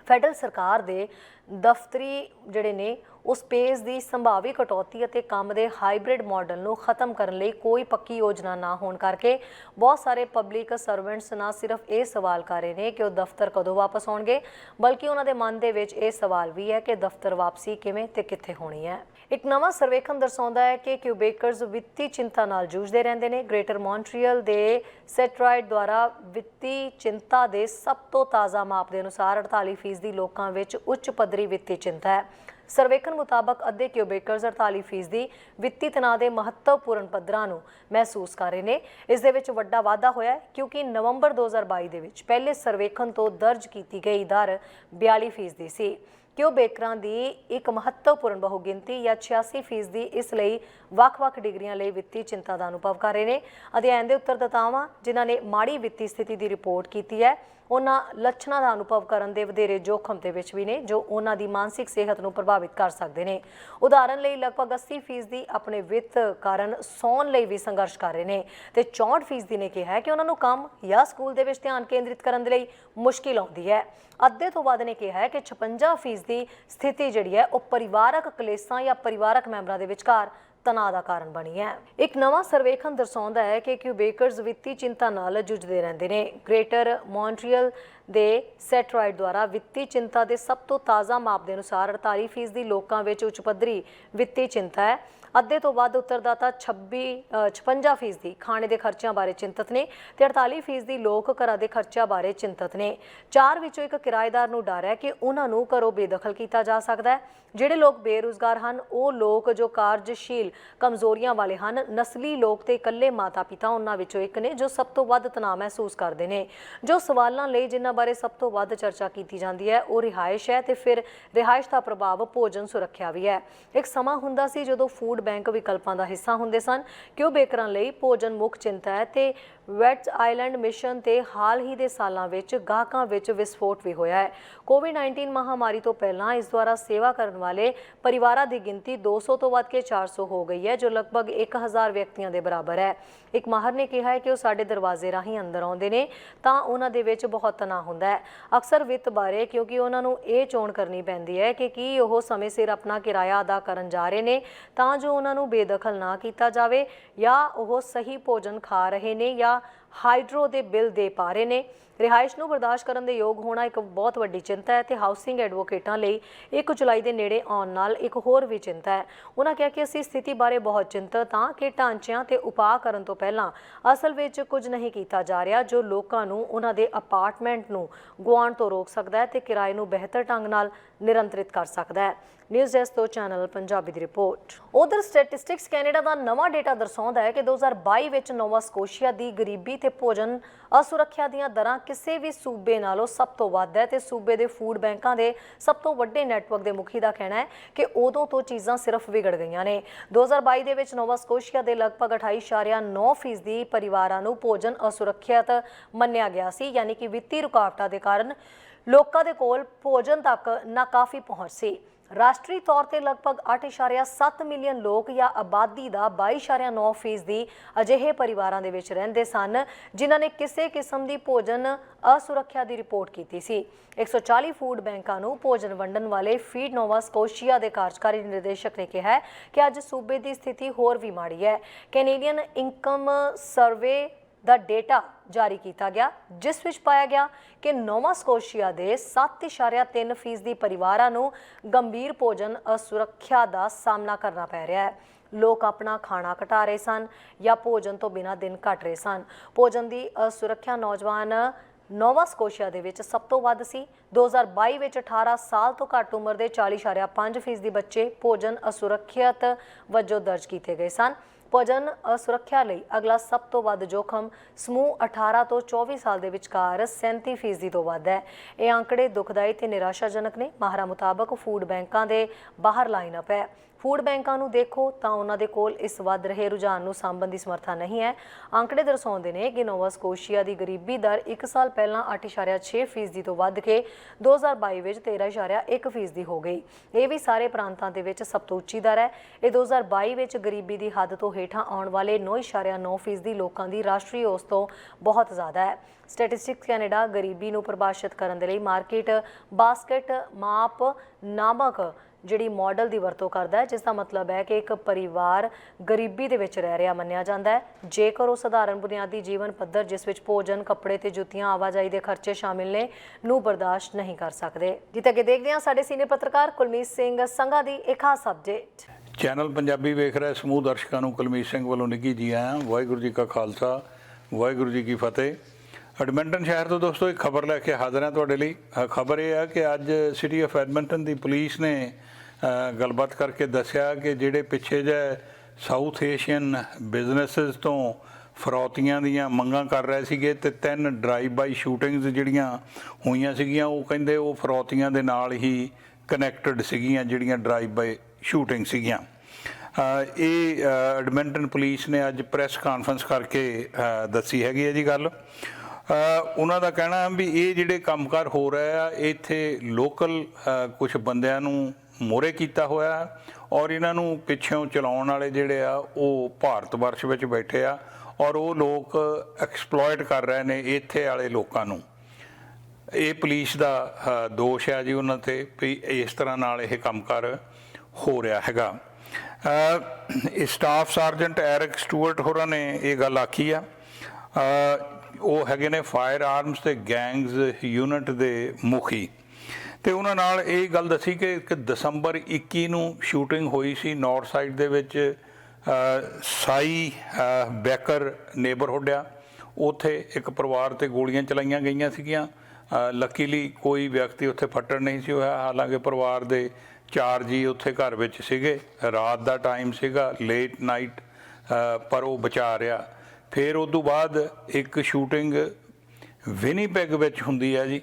ਫੈਡਰਲ ਸਰਕਾਰ ਦੇ ਦਫ਼ਤਰੀ ਜਿਹੜੇ ਨੇ ਉਸ ਸਪੇਸ ਦੀ ਸੰਭਾਵੀ ਕਟੌਤੀ ਅਤੇ ਕੰਮ ਦੇ ਹਾਈਬ੍ਰਿਡ ਮਾਡਲ ਨੂੰ ਖਤਮ ਕਰਨ ਲਈ ਕੋਈ ਪੱਕੀ ਯੋਜਨਾ ਨਾ ਹੋਣ ਕਰਕੇ ਬਹੁਤ ਸਾਰੇ ਪਬਲਿਕ ਸਰਵੈਂਟਸ ਨਾ ਸਿਰਫ ਇਹ ਸਵਾਲ ਕਰ ਰਹੇ ਨੇ ਕਿ ਉਹ ਦਫ਼ਤਰ ਕਦੋਂ ਵਾਪਸ ਆਉਣਗੇ, ਬਲਕਿ ਉਹਨਾਂ ਦੇ ਮਨ ਦੇ ਵਿੱਚ ਇਹ ਸਵਾਲ ਵੀ ਹੈ ਕਿ ਦਫ਼ਤਰ ਵਾਪਸੀ ਕਿਵੇਂ ਤੇ ਕਿੱਥੇ ਹੋਣੀ ਹੈ। ਇੱਕ ਨਵਾਂ ਸਰਵੇਖਣ ਦਰਸਾਉਂਦਾ ਹੈ ਕਿ ਕਿਊਬੇਕਰਸ ਵਿੱਤੀ ਚਿੰਤਾ ਨਾਲ ਜੂਝਦੇ ਰਹਿੰਦੇ ਨੇ। ਗ੍ਰੇਟਰ ਮੌਂਟਰੀਅਲ ਦੇ ਸੈਟਰਾਈਡ ਦੁਆਰਾ ਵਿੱਤੀ ਚਿੰਤਾ ਦੇ ਸਭ ਤੋਂ ਤਾਜ਼ਾ ਮਾਪ ਦੇ ਅਨੁਸਾਰ 48% ਲੋਕਾਂ ਵਿੱਚ ਉੱਚ ਪੱਧਰੀ ਵਿੱਤੀ ਚਿੰਤਾ ਹੈ। ਸਰਵੇਖਣ ਮੁਤਾਬਕ ਅੱਧੇ ਕਿਊਬੇਕਰਸ 48% ਵਿੱਤੀ ਤਣਾਅ ਦੇ ਮਹੱਤਵਪੂਰਨ ਪੱਧਰਾਂ ਨੂੰ ਮਹਿਸੂਸ ਕਰ ਰਹੇ ਨੇ। ਇਸ ਦੇ ਵਿੱਚ ਵੱਡਾ ਵਾਧਾ ਹੋਇਆ ਹੈ ਕਿਉਂਕਿ ਨਵੰਬਰ 2022 ਦੇ ਵਿੱਚ ਪਹਿਲੇ ਸਰਵੇਖਣ ਤੋਂ ਦਰਜ ਕੀਤੀ ਗਈ ਦਰ 42% ਦੀ ਸੀ। ਕਿਊਬੇਕਰਾਂ ਦੀ ਇੱਕ ਮਹੱਤਵਪੂਰਨ ਬਹੁਗਿਣਤੀ ਜਾਂ 86% ਦੀ ਇਸ ਲਈ ਵੱਖ-ਵੱਖ ਡਿਗਰੀਆਂ ਲਈ ਵਿੱਤੀ ਚਿੰਤਾ ਦਾ ਅਨੁਭਵ ਕਰ ਰਹੇ ਨੇ। ਅਧਿਐਨ ਦੇ ਉੱਤਰਦਾਤਾਵਾਂ, ਜਿਨ੍ਹਾਂ ਨੇ ਮਾੜੀ ਵਿੱਤੀ ਸਥਿਤੀ ਦੀ ਰਿਪੋਰਟ ਕੀਤੀ ਹੈ ਉਹਨਾਂ ਲੱਛਣਾਂ ਦਾ ਅਨੁਭਵ ਕਰਨ ਦੇ ਵਧੇਰੇ ਜੋਖਮ ਦੇ ਵਿੱਚ ਵੀ ਨੇ, ਜੋ ਉਹਨਾਂ ਦੀ ਮਾਨਸਿਕ ਸਿਹਤ ਨੂੰ ਪ੍ਰਭਾਵਿਤ ਕਰ ਸਕਦੇ ਨੇ। ਉਦਾਹਰਨ ਲਈ, ਲਗਭਗ 80% ਦੀ ਆਪਣੇ ਵਿੱਤ ਕਾਰਨ ਸੌਣ ਲਈ ਵੀ ਸੰਘਰਸ਼ ਕਰ ਰਹੇ ਨੇ ਤੇ 64% ਨੇ ਕਿਹਾ ਕਿ ਉਹਨਾਂ ਨੂੰ ਕੰਮ ਜਾਂ ਸਕੂਲ ਦੇ ਵਿੱਚ ਧਿਆਨ ਕੇਂਦਰਿਤ ਕਰਨ ਦੇ ਲਈ ਮੁਸ਼ਕਿਲ ਆਉਂਦੀ ਹੈ। ਅੱਧੇ ਤੋਂ ਵੱਧ ਨੇ ਕਿਹਾ ਹੈ ਕਿ 56% ਦੀ ਸਥਿਤੀ ਜਿਹੜੀ ਹੈ, ਉਹ ਪਰਿਵਾਰਕ ਕਲੇਸ਼ਾਂ ਜਾਂ ਪਰਿਵਾਰਕ ਮੈਂਬਰਾਂ ਦੇ ਵਿਚਕਾਰ ਤਣਾਅ ਦਾ ਕਾਰਨ ਬਣੀ ਹੈ। ਇੱਕ ਨਵਾਂ ਸਰਵੇਖਣ ਦਰਸਾਉਂਦਾ ਹੈ ਕਿ ਕਿਊਬੇਕਰਸ ਵਿੱਤੀ ਚਿੰਤਾ ਨਾਲ ਜੂਝਦੇ ਰਹਿੰਦੇ ਨੇ। ਗ੍ਰੇਟਰ ਮੌਂਟਰੀਅਲ ਦੇ ਸੈਟਰੋਇਡ ਦੁਆਰਾ ਵਿੱਤੀ ਚਿੰਤਾ ਦੇ ਸਭ ਤੋਂ ਤਾਜ਼ਾ ਮਾਪ ਦੇ ਅਨੁਸਾਰ 48% ਦੀ ਲੋਕਾਂ ਵਿੱਚ ਉੱਚ ਪੱਧਰੀ ਵਿੱਤੀ ਚਿੰਤਾ ਹੈ। ਅੱਧੇ ਤੋਂ ਵੱਧ ਉੱਤਰਦਾਤਾ 26 ਅ, 56% ਦੀ ਖਾਣੇ ਦੇ ਖਰਚਿਆਂ ਬਾਰੇ ਚਿੰਤਤ ਨੇ ਤੇ 48% ਦੀ ਲੋਕ ਘਰਾਂ ਦੇ ਖਰਚਿਆਂ ਬਾਰੇ ਚਿੰਤਤ ਨੇ। ਚਾਰ ਵਿੱਚੋਂ ਇੱਕ ਕਿਰਾਏਦਾਰ ਨੂੰ ਡਰ ਹੈ ਕਿ ਉਹਨਾਂ ਨੂੰ ਘਰੋਂ ਬੇਦਖਲ ਕੀਤਾ ਜਾ ਸਕਦਾ ਹੈ। ਜਿਹੜੇ ਲੋਕ ਬੇਰੁਜ਼ਗਾਰ ਹਨ ਉਹ ਲੋਕ ਜੋ ਕਾਰਜਸ਼ੀਲ ਕਮਜ਼ੋਰੀਆਂ ਵਾਲੇ ਹਨ ਨਸਲੀ ਲੋਕ ਤੇ ਇਕੱਲੇ ਮਾਤਾ-ਪਿਤਾ ਉਹਨਾਂ ਵਿੱਚੋਂ ਇੱਕ ਨੇ ਜੋ ਸਭ ਤੋਂ ਵੱਧ ਤਣਾਅ ਮਹਿਸੂਸ ਕਰਦੇ ਨੇ। ਜੋ ਸਵਾਲਾਂ ਲਈ ਜਿਨ੍ਹਾਂ ਬਾਰੇ ਸਭ ਤੋਂ ਵੱਧ ਚਰਚਾ ਕੀਤੀ ਜਾਂਦੀ ਹੈ। ਉਹ ਰਿਹਾਇਸ਼ ਹੈ ਤੇ ਫਿਰ ਰਿਹਾਇਸ਼ ਦਾ ਪ੍ਰਭਾਵ ਭੋਜਨ ਸੁਰੱਖਿਆ ਵੀ ਹੈ। ਇੱਕ ਸਮਾਂ ਹੁੰਦਾ ਸੀ ਜਦੋਂ ਫੂਡ ਬੈਂਕ ਵਿਕਲਪਾਂ ਦਾ ਹਿੱਸਾ ਹੁੰਦੇ ਸਨ। ਕਿਉਂ ਬੇਕਰਾਂ ਲਈ ਭੋਜਨ ਮੁੱਖ ਚਿੰਤਾ ਹੈ ਤੇ ਵੈਟਸ ਆਈਲੈਂਡ ਮਿਸ਼ਨ ਤੇ ਹਾਲ ਹੀ ਦੇ ਸਾਲਾਂ ਵਿੱਚ ਗਾਹਕਾਂ ਵਿੱਚ ਵਿਸਫੋਟ ਵੀ ਹੋਇਆ ਹੈ। ਕੋਵਿਡ-19 ਮਹਾਮਾਰੀ ਤੋਂ ਪਹਿਲਾਂ ਇਸ ਦੁਆਰਾ ਸੇਵਾ ਕਰਨ ਵਾਲੇ ਪਰਿਵਾਰਾਂ ਦੀ ਗਿਣਤੀ 200 ਤੋਂ ਵੱਧ ਕੇ 400 ਹੋ ਗਈ ਹੈ, ਜੋ ਲਗਭਗ 1000 ਵਿਅਕਤੀਆਂ ਦੇ ਬਰਾਬਰ ਹੈ। ਇੱਕ ਮਾਹਰ ਨੇ ਕਿਹਾ ਹੈ ਕਿ ਉਹ ਸਾਡੇ ਦਰਵਾਜ਼ੇ ਰਾਹੀਂ ਅੰਦਰ ਆਉਂਦੇ ਨੇ, ਤਾਂ ਉਹਨਾਂ ਦੇ ਵਿੱਚ ਬਹੁਤ ਤਣਾਅ ਹੁੰਦਾ ਹੈ। ਅਕਸਰ ਵਿੱਤ ਬਾਰੇ ਕਿਉਂਕਿ ਉਹਨਾਂ ਨੂੰ ਇਹ ਚੋਣ ਕਰਨੀ ਪੈਂਦੀ ਹੈ ਕਿ ਕੀ ਉਹ ਸਮੇਂ ਸਿਰ ਆਪਣਾ ਕਿਰਾਇਆ ਅਦਾ ਕਰਨ ਜਾ ਰਹੇ ਨੇ ਤਾਂ ਜੋ ਉਹਨਾਂ ਨੂੰ ਬੇਦਖਲ ਨਾ ਕੀਤਾ ਜਾਵੇ ਜਾਂ ਉਹ ਸਹੀ ਭੋਜਨ ਖਾ ਰਹੇ ਨੇ ਜਾਂ ਹਾਈਡਰੋ ਦੇ ਬਿੱਲ ਦੇ ਪਾ ਰਹੇ ਨੇ। ਰਿਹਾਇਸ਼ ਨੂੰ ਬਰਦਾਸ਼ਤ ਕਰਨ ਦੇ ਯੋਗ ਹੋਣਾ ਇੱਕ ਬਹੁਤ ਵੱਡੀ ਚਿੰਤਾ ਹੈ ਤੇ ਹਾਊਸਿੰਗ ਐਡਵੋਕੇਟਾਂ ਲਈ 1 ਜੁਲਾਈ ਦੇ ਨੇੜੇ ਆਉਣ ਨਾਲ ਇੱਕ ਹੋਰ ਵੀ ਚਿੰਤਾ ਹੈ। ਉਹਨਾਂ ਕਿਹਾ ਕਿ ਅਸੀਂ ਸਥਿਤੀ ਬਾਰੇ ਬਹੁਤ ਚਿੰਤਤ ਹਾਂ ਕਿ ਢਾਂਚਿਆਂ ਤੇ ਉਪਾਅ ਕਰਨ ਤੋਂ ਪਹਿਲਾਂ ਅਸਲ ਵਿੱਚ ਕੁਝ ਨਹੀਂ ਕੀਤਾ ਜਾ ਰਿਹਾ ਜੋ ਲੋਕਾਂ ਨੂੰ ਉਹਨਾਂ ਦੇ ਅਪਾਰਟਮੈਂਟ ਨੂੰ ਗੁਆਉਣ ਤੋਂ ਰੋਕ ਸਕਦਾ ਹੈ ਤੇ ਕਿਰਾਏ ਨੂੰ ਬਿਹਤਰ ਢੰਗ ਨਾਲ ਨਿਰੰਤਰਿਤ ਕਰ ਸਕਦਾ ਹੈ। ਨਿਊਜ਼ ਡੈਸਕ ਤੋਂ ਚੈਨਲ ਪੰਜਾਬੀ ਦੀ ਰਿਪੋਰਟ। ਉਧਰ ਸਟੈਟਿਸਟਿਕਸ ਕੈਨੇਡਾ ਦਾ ਨਵਾਂ ਡੇਟਾ ਦਰਸਾਉਂਦਾ ਹੈ ਕਿ 2022 ਵਿੱਚ ਨੋਵਾ ਸਕੋਸ਼ੀਆ ਦੀ ਗਰੀਬੀ ਤੇ ਭੋਜਨ ਅਸੁਰੱਖਿਆ ਦੀਆਂ ਦਰਾਂ ਕਿਸੇ ਵੀ ਸੂਬੇ ਨਾਲੋਂ ਸਭ ਤੋਂ ਵੱਧ ਹੈ ਤੇ ਸੂਬੇ ਦੇ ਫੂਡ ਬੈਂਕਾਂ ਦੇ ਸਭ ਤੋਂ ਵੱਡੇ ਨੈਟਵਰਕ ਦੇ ਮੁਖੀ ਦਾ ਕਹਿਣਾ ਹੈ ਕਿ ਉਦੋਂ ਤੋਂ ਚੀਜ਼ਾਂ ਸਿਰਫ ਵਿਗੜ ਗਈਆਂ ਨੇ। 2022 ਦੇ ਵਿੱਚ ਨੋਵਾ ਸਕੋਸ਼ੀਆ ਦੇ ਲਗਭਗ 28.9% ਦੀ ਪਰਿਵਾਰਾਂ ਨੂੰ ਭੋਜਨ ਅਸੁਰੱਖਿਅਤ ਮੰਨਿਆ ਗਿਆ ਸੀ, ਯਾਨੀ ਕਿ ਵਿੱਤੀ ਰੁਕਾਵਟਾਂ ਦੇ ਕਾਰਨ ਲੋਕਾਂ ਦੇ ਕੋਲ ਭੋਜਨ ਤੱਕ ਨਾ ਕਾਫੀ ਪਹੁੰਚ ਸੀ। ਰਾਸ਼ਟਰੀ ਤੌਰ ਤੇ ਲਗਭਗ 8.7 ਮਿਲੀਅਨ ਲੋਕ ਜਾਂ ਆਬਾਦੀ ਦਾ 22.9 ਫੀਸਦੀ ਅਜਿਹੇ ਪਰਿਵਾਰਾਂ ਦੇ ਵਿੱਚ ਰਹਿੰਦੇ ਸਨ, ਜਿਨ੍ਹਾਂ ਨੇ ਕਿਸੇ ਕਿਸਮ ਦੀ ਭੋਜਨ ਅਸੁਰੱਖਿਆ ਦੀ ਰਿਪੋਰਟ ਕੀਤੀ ਸੀ। 140 ਫੂਡ ਬੈਂਕਾਂ ਨੂੰ ਭੋਜਨ ਵੰਡਣ ਵਾਲੇ ਫੀਡ ਨੋਵਾ ਸਕੋਸ਼ੀਆ ਦੇ ਕਾਰਜਕਾਰੀ ਨਿਰਦੇਸ਼ਕ ਨੇ ਕਿਹਾ ਹੈ ਕਿ ਅੱਜ ਸੂਬੇ ਦੀ ਸਥਿਤੀ ਹੋਰ ਵੀ ਮਾੜੀ ਹੈ। ਕੈਨੇਡੀਅਨ ਇਨਕਮ ਸਰਵੇ ਦਾ ਡੇਟਾ ਜਾਰੀ ਕੀਤਾ ਗਿਆ, ਜਿਸ ਵਿੱਚ ਪਾਇਆ ਗਿਆ ਕਿ ਨੋਵਾ ਸਕੋਸ਼ੀਆ ਦੇ 7.3% ਫੀਸਦੀ ਪਰਿਵਾਰਾਂ ਨੂੰ ਗੰਭੀਰ ਭੋਜਨ ਅਸੁਰੱਖਿਆ ਦਾ ਸਾਹਮਣਾ ਕਰਨਾ ਪੈ ਰਿਹਾ ਹੈ। ਲੋਕ ਆਪਣਾ ਖਾਣਾ ਘਟਾ ਰਹੇ ਸਨ ਜਾਂ ਭੋਜਨ ਤੋਂ ਬਿਨਾਂ ਦਿਨ ਕੱਟ ਰਹੇ ਸਨ। ਭੋਜਨ ਦੀ ਅਸੁਰੱਖਿਆ ਨੌਜਵਾਨ ਨੋਵਾ ਸਕੋਸ਼ੀਆ ਦੇ ਵਿੱਚ ਸਭ ਤੋਂ ਵੱਧ ਸੀ। 2022 ਵਿੱਚ 18 ਸਾਲ ਤੋਂ ਘੱਟ ਉਮਰ ਦੇ 40.5% ਫੀਸਦੀ ਬੱਚੇ ਭੋਜਨ ਅਸੁਰੱਖਿਅਤ ਵਜੋਂ ਦਰਜ ਕੀਤੇ ਗਏ ਸਨ। ਭੋਜਨ ਅਸੁਰੱਖਿਆ ਲਈ ਅਗਲਾ ਸਭ ਤੋਂ ਵੱਧ ਜੋਖਮ ਸਮੂਹ 18 ਤੋਂ 24 ਸਾਲ ਦੇ ਵਿਚਕਾਰ 37% ਫੀਸਦੀ ਤੋਂ ਵੱਧ ਹੈ। ਇਹ ਅੰਕੜੇ ਦੁਖਦਾਈ ਤੇ ਨਿਰਾਸ਼ਾਜਨਕ ਨੇ। ਮਾਹਰਾਂ ਮੁਤਾਬਕ ਫੂਡ ਬੈਂਕਾਂ ਦੇ ਬਾਹਰ ਲਾਈਨਅਪ ਹੈ। ਫੂਡ ਬੈਂਕਾਂ ਨੂੰ ਦੇਖੋ ਤਾਂ ਉਹਨਾਂ ਦੇ ਕੋਲ ਇਸ ਵੱਧ ਰਹੇ ਰੁਝਾਨ ਨੂੰ ਸਾਂਭਣ ਦੀ ਸਮਰੱਥਾ ਨਹੀਂ ਹੈ। ਅੰਕੜੇ ਦਰਸਾਉਂਦੇ ਨੇ ਕਿ ਨੋਵਾ ਸਕੋਸ਼ੀਆ ਦੀ ਗਰੀਬੀ ਦਰ 1 ਸਾਲ ਪਹਿਲਾਂ 8.6 ਫੀਸਦੀ ਤੋਂ ਵੱਧ ਕੇ 2022 ਵਿੱਚ 13.1 ਫੀਸਦੀ ਹੋ ਗਈ। ਇਹ ਵੀ ਸਾਰੇ ਪ੍ਰਾਂਤਾਂ ਦੇ ਵਿੱਚ ਸਭ ਤੋਂ ਉੱਚੀ ਦਰ ਹੈ। ਇਹ 2022 ਵਿੱਚ ਗਰੀਬੀ ਦੀ ਹੱਦ ਤੋਂ ਹੇਠਾਂ ਆਉਣ ਵਾਲੇ 9.9 ਫੀਸਦੀ ਲੋਕਾਂ ਦੀ ਰਾਸ਼ਟਰੀ ਔਸਤ ਤੋਂ ਬਹੁਤ ਜ਼ਿਆਦਾ ਹੈ। ਸਟੈਟਿਸਟਿਕਸ ਕੈਨੇਡਾ ਗਰੀਬੀ ਨੂੰ ਪਰਿਭਾਸ਼ਿਤ ਕਰਨ ਦੇ ਲਈ ਮਾਰਕੀਟ, ਬਾਸਕਟ, ਮਾਪ, ਨਾਮਕ ਜਿਹੜੀ ਮਾਡਲ ਦੀ ਵਰਤੋਂ ਕਰਦਾ ਹੈ, ਜਿਸ ਦਾ ਮਤਲਬ ਹੈ ਕਿ ਇੱਕ ਪਰਿਵਾਰ ਗਰੀਬੀ ਦੇ ਵਿੱਚ ਰਹਿ ਰਿਹਾ ਮੰਨਿਆ ਜਾਂਦਾ ਹੈ। ਜੇਕਰ ਉਹ ਸਧਾਰਨ ਬੁਨਿਆਦੀ ਜੀਵਨ ਪੱਧਰ, ਜਿਸ ਵਿੱਚ ਭੋਜਨ, ਕੱਪੜੇ ਤੇ ਜੁੱਤੀਆਂ, ਆਵਾਜਾਈ ਦੇ ਖਰਚੇ ਸ਼ਾਮਿਲ ਨੇ, ਨੂੰ ਬਰਦਾਸ਼ਤ ਨਹੀਂ ਕਰ ਸਕਦੇ। ਜਿੱਥੇ ਕਿ ਦੇਖਦੇ ਹਾਂ, ਸਾਡੇ ਸੀਨੀਅਰ ਪੱਤਰਕਾਰ ਕੁਲਮੀਤ ਸਿੰਘ ਸੰਘਾ ਦੀ ਇੱਕ ਖਾਸ ਅਪਡੇਟ ਚੈਨਲ ਪੰਜਾਬੀ ਵੇਖ ਰਹੇ ਸਮੂਹ ਦਰਸ਼ਕਾਂ ਨੂੰ ਕੁਲਮੀਤ ਸਿੰਘ ਵੱਲੋਂ ਨਿੱਘੀ ਜੀ ਆਇਆਂ ਵਾਹਿਗੁਰੂ ਜੀ ਕਾ ਖਾਲਸਾ, ਵਾਹਿਗੁਰੂ ਜੀ ਕੀ ਫਤਿਹ। ਐਡਮਿੰਟਨ ਸ਼ਹਿਰ ਤੋਂ ਦੋਸਤੋ, ਇੱਕ ਖਬਰ ਲੈ ਕੇ ਹਾਜ਼ਰ ਹਾਂ ਤੁਹਾਡੇ ਲਈ। ਖਬਰ ਇਹ ਹੈ ਕਿ ਅੱਜ ਸਿਟੀ ਆਫ ਐਡਮਿੰਟਨ ਦੀ ਪੁਲਿਸ ਨੇ ਗੱਲਬਾਤ ਕਰਕੇ ਦੱਸਿਆ ਕਿ ਜਿਹੜੇ ਪਿੱਛੇ ਜੇ ਸਾਊਥ ਏਸ਼ੀਅਨ ਬਿਜ਼ਨੈਸਸ ਤੋਂ ਫਰੌਤੀਆਂ ਦੀਆਂ ਮੰਗਾਂ ਕਰ ਰਹੇ ਸੀਗੇ ਤੇ ਤਿੰਨ ਡਰਾਈਵ ਬਾਈ ਸ਼ੂਟਿੰਗਸ ਜਿਹੜੀਆਂ ਹੋਈਆਂ ਸੀਗੀਆਂ, ਉਹ ਕਹਿੰਦੇ ਉਹ ਫਰੌਤੀਆਂ ਦੇ ਨਾਲ ਹੀ ਕਨੈਕਟਡ ਸੀਗੀਆਂ, ਜਿਹੜੀਆਂ ਡਰਾਈਵ ਬਾਈ ਸ਼ੂਟਿੰਗ ਸੀਗੀਆਂ ਇਹ ਐਡਮਿੰਟਨ ਪੁਲਿਸ ਨੇ ਅੱਜ ਪ੍ਰੈਸ ਕਾਨਫਰੰਸ ਕਰਕੇ ਦੱਸੀ ਹੈਗੀ ਹੈ ਜੀ ਗੱਲ। ਉਹਨਾਂ ਦਾ ਕਹਿਣਾ ਵੀ ਇਹ ਜਿਹੜੇ ਕੰਮਕਾਰ ਹੋ ਰਹੇ ਆ, ਇੱਥੇ ਲੋਕਲ ਕੁਝ ਬੰਦਿਆਂ ਨੂੰ ਮੋਰੇ ਕੀਤਾ ਹੋਇਆ ਔਰ ਇਹਨਾਂ ਨੂੰ ਪਿੱਛੋਂ ਚਲਾਉਣ ਵਾਲੇ ਜਿਹੜੇ ਆ, ਉਹ ਭਾਰਤ ਵਰਸ਼ ਵਿੱਚ ਬੈਠੇ ਆ ਔਰ ਉਹ ਲੋਕ ਐਕਸਪਲੋਇਟ ਕਰ ਰਹੇ ਨੇ ਇੱਥੇ ਵਾਲੇ ਲੋਕਾਂ ਨੂੰ। ਇਹ ਪੁਲਿਸ ਦਾ ਦੋਸ਼ ਹੈ ਜੀ ਉਹਨਾਂ ਤੇ ਵੀ ਇਸ ਤਰ੍ਹਾਂ ਨਾਲ ਇਹ ਕੰਮਕਾਰ ਹੋ ਰਿਹਾ ਹੈਗਾ। ਸਟਾਫ ਸਰਜੈਂਟ ਐਰਿਕ ਸਟੂਅਰਟ ਹੋਰਾਂ ਨੇ ਇਹ ਗੱਲ ਆਖੀ ਆ। ਉਹ ਹੈਗੇ ਨੇ ਫਾਇਰ ਆਰਮਸ ਤੇ ਗੈਂਗਸ ਯੂਨਿਟ ਦੇ ਮੁਖੀ। ਤੇ ਉਹਨਾਂ ਨਾਲ ਇਹ ਗੱਲ ਦੱਸੀ ਕਿ ਇੱਕ ਦਸੰਬਰ 21 ਨੂੰ ਸ਼ੂਟਿੰਗ ਹੋਈ ਸੀ ਨਾਰਥ ਸਾਈਡ ਦੇ ਵਿੱਚ ਸਾਈ ਬੈਕਰ ਨੇਬਰਹੁੱਡ ਆ। ਉੱਥੇ ਇੱਕ ਪਰਿਵਾਰ ਤੇ ਗੋਲੀਆਂ ਚਲਾਈਆਂ ਗਈਆਂ ਸੀਗੀਆਂ। ਲੱਕੀਲੀ ਕੋਈ ਵਿਅਕਤੀ ਉੱਥੇ ਫੱਟੜ ਨਹੀਂ ਸੀ ਹੋਇਆ। ਹਾਲਾਂਕਿ ਪਰਿਵਾਰ ਦੇ ਚਾਰ ਜੀ ਉੱਥੇ ਘਰ ਵਿੱਚ ਸੀਗੇ। ਰਾਤ ਦਾ ਟਾਈਮ ਸੀਗਾ ਲੇਟ ਨਾਈਟ ਪਰ ਉਹ ਬਚਾ ਰਿਹਾ। ਫਿਰ ਉਸ ਤੋਂ ਬਾਅਦ ਇੱਕ ਸ਼ੂਟਿੰਗ ਵਿਨੀਪੈਗ ਵਿੱਚ ਹੁੰਦੀ ਹੈ ਜੀ।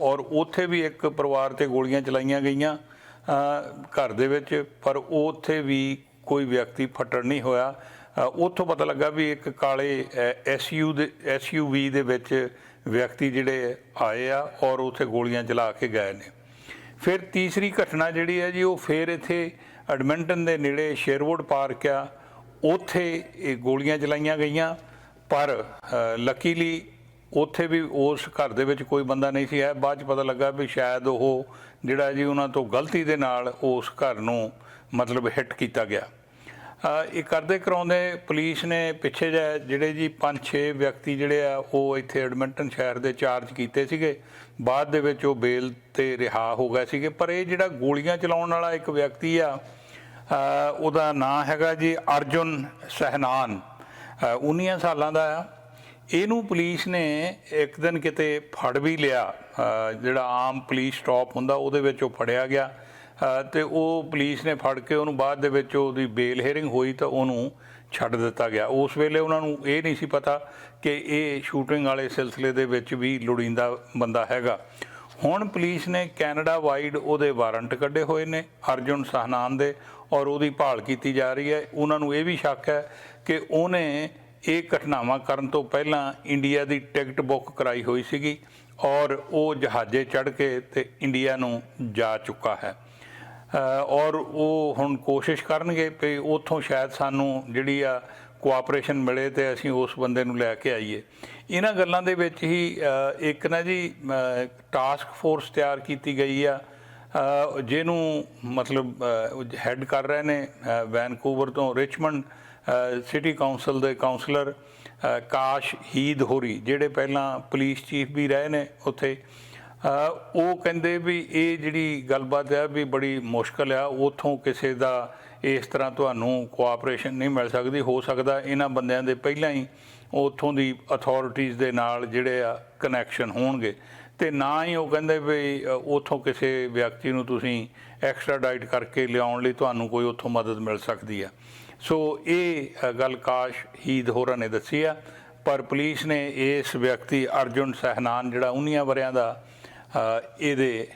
ਔਰ ਉੱਥੇ ਵੀ ਇੱਕ ਪਰਿਵਾਰ ਤੇ ਗੋਲੀਆਂ ਚਲਾਈਆਂ ਗਈਆਂ ਘਰ ਦੇ ਵਿੱਚ, ਪਰ ਉੱਥੇ ਵੀ ਕੋਈ ਵਿਅਕਤੀ ਫੱਟੜ ਨਹੀਂ ਹੋਇਆ। ਉੱਥੋਂ ਪਤਾ ਲੱਗਾ ਵੀ ਇੱਕ ਕਾਲੇ ਐਸਯੂ ਦੇ ਐਸਯੂਵੀ ਦੇ ਵਿੱਚ ਵਿਅਕਤੀ ਜਿਹੜੇ ਆਏ ਆ ਔਰ ਉੱਥੇ ਗੋਲੀਆਂ ਚਲਾ ਕੇ ਗਏ ਨੇ। ਫਿਰ ਤੀਸਰੀ ਘਟਨਾ ਜਿਹੜੀ ਹੈ ਜੀ, ਉਹ ਫਿਰ ਇੱਥੇ ਐਡਮਿੰਟਨ ਦੇ ਨੇੜੇ ਸ਼ੇਰਵੁੱਡ ਪਾਰਕ ਆ। ਉੱਥੇ ਇਹ ਗੋਲੀਆਂ ਚਲਾਈਆਂ ਗਈਆਂ, ਪਰ ਲੱਕੀਲੀ ਉੱਥੇ ਵੀ ਉਸ ਘਰ ਦੇ ਵਿੱਚ ਕੋਈ ਬੰਦਾ ਨਹੀਂ ਸੀ। ਹੈ ਬਾਅਦ ਚ ਪਤਾ ਲੱਗਾ ਵੀ ਸ਼ਾਇਦ ਉਹ ਜਿਹੜਾ ਜੀ ਉਹਨਾਂ ਤੋਂ ਗਲਤੀ ਦੇ ਨਾਲ ਉਸ ਘਰ ਨੂੰ ਮਤਲਬ ਹਿੱਟ ਕੀਤਾ ਗਿਆ। ਇਹ ਕਰਦੇ ਕਰਾਉਂਦੇ ਪੁਲਿਸ ਨੇ ਪਿੱਛੇ ਜਿਹੇ ਜਿਹੜੇ ਜੀ 5-6 ਵਿਅਕਤੀ ਜਿਹੜੇ ਆ ਉਹ ਇੱਥੇ ਐਡਮਿੰਟਨ ਸ਼ਹਿਰ ਦੇ ਚਾਰਜ ਕੀਤੇ ਸੀਗੇ। ਬਾਅਦ ਦੇ ਵਿੱਚ ਉਹ ਬੇਲ ਤੇ ਰਿਹਾ ਹੋ ਗਏ ਸੀਗੇ। ਪਰ ਇਹ ਜਿਹੜਾ ਗੋਲੀਆਂ ਚਲਾਉਣ ਵਾਲਾ ਇੱਕ ਵਿਅਕਤੀ ਆ ਉਹਦਾ ਨਾਂ ਹੈਗਾ ਜੀ ਅਰਜੁਨ ਸਹਿਨਾਨ। ਅ, 19 ਸਾਲਾਂ ਦਾ ਆ। ਇਹਨੂੰ ਪੁਲਿਸ ਨੇ ਇੱਕ ਦਿਨ ਕਿਤੇ ਫੜ ਵੀ ਲਿਆ। ਜਿਹੜਾ ਆਮ ਪੁਲਿਸ ਸਟਾਪ ਹੁੰਦਾ ਉਹਦੇ ਵਿੱਚ ਉਹ ਫੜਿਆ ਗਿਆ। ਅ, ਤੇ ਉਹ ਪੁਲਿਸ ਨੇ ਫੜ ਕੇ ਉਹਨੂੰ ਬਾਅਦ ਦੇ ਵਿੱਚ ਉਹਦੀ ਬੇਲ ਹੀਅਰਿੰਗ ਹੋਈ ਤਾਂ ਉਹਨੂੰ ਛੱਡ ਦਿੱਤਾ ਗਿਆ। ਉਸ ਵੇਲੇ ਉਹਨਾਂ ਨੂੰ ਇਹ ਨਹੀਂ ਸੀ ਪਤਾ ਕਿ ਇਹ ਸ਼ੂਟਿੰਗ ਵਾਲੇ ਸਿਲਸਿਲੇ ਦੇ ਵਿੱਚ ਵੀ ਲੋੜੀਂਦਾ ਬੰਦਾ ਹੈਗਾ। ਹੁਣ ਪੁਲਿਸ ਨੇ ਕੈਨੇਡਾ ਵਾਈਡ ਉਹਦੇ ਵਾਰੰਟ ਕੱਢੇ ਹੋਏ ਨੇ ਅਰਜੁਨ ਸਹਨਾਨ ਦੇ ਔਰ ਉਹਦੀ ਭਾਲ ਕੀਤੀ ਜਾ ਰਹੀ ਹੈ। ਉਹਨਾਂ ਨੂੰ ਇਹ ਵੀ ਸ਼ੱਕ ਹੈ ਕਿ ਉਹਨੇ ਇਹ ਘਟਨਾਵਾਂ ਕਰਨ ਤੋਂ ਪਹਿਲਾਂ ਇੰਡੀਆ ਦੀ ਟਿਕਟ ਬੁੱਕ ਕਰਾਈ ਹੋਈ ਸੀਗੀ ਔਰ ਉਹ ਜਹਾਜ਼ੇ ਚੜ੍ਹ ਕੇ ਤੇ ਇੰਡੀਆ ਨੂੰ ਜਾ ਚੁੱਕਾ ਹੈ। ਔਰ ਉਹ ਹੁਣ ਕੋਸ਼ਿਸ਼ ਕਰਨਗੇ ਵੀ ਉੱਥੋਂ ਸ਼ਾਇਦ ਸਾਨੂੰ ਜਿਹੜੀ ਆ ਕੋਆਪਰੇਸ਼ਨ ਮਿਲੇ ਤੇ ਅਸੀਂ ਉਸ ਬੰਦੇ ਨੂੰ ਲੈ ਕੇ ਆਈਏ। ਇਹਨਾਂ ਗੱਲਾਂ ਦੇ ਵਿੱਚ ਹੀ ਇੱਕ ਨਾ ਜੀ ਟਾਸਕ ਫੋਰਸ ਤਿਆਰ ਕੀਤੀ ਗਈ ਆ। ਜਿਹਨੂੰ ਮਤਲਬ ਹੈੱਡ ਕਰ ਰਹੇ ਨੇ ਵੈਨਕੂਵਰ ਤੋਂ ਰਿਚਮੰਡ ਸਿਟੀ ਕਾਉਂਸਲ ਦੇ ਕਾਉਂਸਲਰ ਕਾਸ਼ ਹੀਦ ਹੋਰੀ ਜਿਹੜੇ ਪਹਿਲਾਂ ਪੁਲਿਸ ਚੀਫ ਵੀ ਰਹੇ ਨੇ ਉੱਥੇ। ਉਹ ਕਹਿੰਦੇ ਵੀ ਇਹ ਜਿਹੜੀ ਗੱਲਬਾਤ ਹੈ ਵੀ ਬੜੀ ਮੁਸ਼ਕਲ ਆ, ਉਥੋਂ ਕਿਸੇ ਦਾ ਇਸ ਤਰ੍ਹਾਂ ਤੁਹਾਨੂੰ ਕੋਆਪਰੇਸ਼ਨ ਨਹੀਂ ਮਿਲ ਸਕਦੀ, ਹੋ ਸਕਦਾ ਇਹਨਾਂ ਬੰਦਿਆਂ ਦੇ ਪਹਿਲਾਂ ਹੀ ਉਥੋਂ ਦੀ ਅਥਾਰਟੀਆਂ ਦੇ ਨਾਲ ਜਿਹੜੇ ਆ ਕਨੈਕਸ਼ਨ ਹੋਣਗੇ। ਤੇ ਨਾ ਹੀ ਉਹ ਕਹਿੰਦੇ ਵੀ ਉਥੋਂ ਕਿਸੇ ਵਿਅਕਤੀ ਨੂੰ ਤੁਸੀਂ ਐਕਸਟਰਾ ਐਕਸਟ੍ਰਾਡਾਈਟ ਕਰਕੇ ਲਿਆਉਣ ਲਈ ਤੁਹਾਨੂੰ ਕੋਈ ਉਥੋਂ ਮਦਦ ਮਿਲ ਸਕਦੀ ਆ। ਸੋ ਇਹ ਗੱਲ ਕਾਸ਼ ਹੀਦ ਹੋਰਾਂ ਨੇ ਦੱਸੀ ਆ, ਪਰ ਪੁਲਿਸ ਨੇ ਇਸ ਵਿਅਕਤੀ ਅਰਜੁਨ ਸਹਿਨਾਨ, ਜਿਹੜਾ 19 ਵਰਿਆਂ ਦਾ ਇਹਦੇ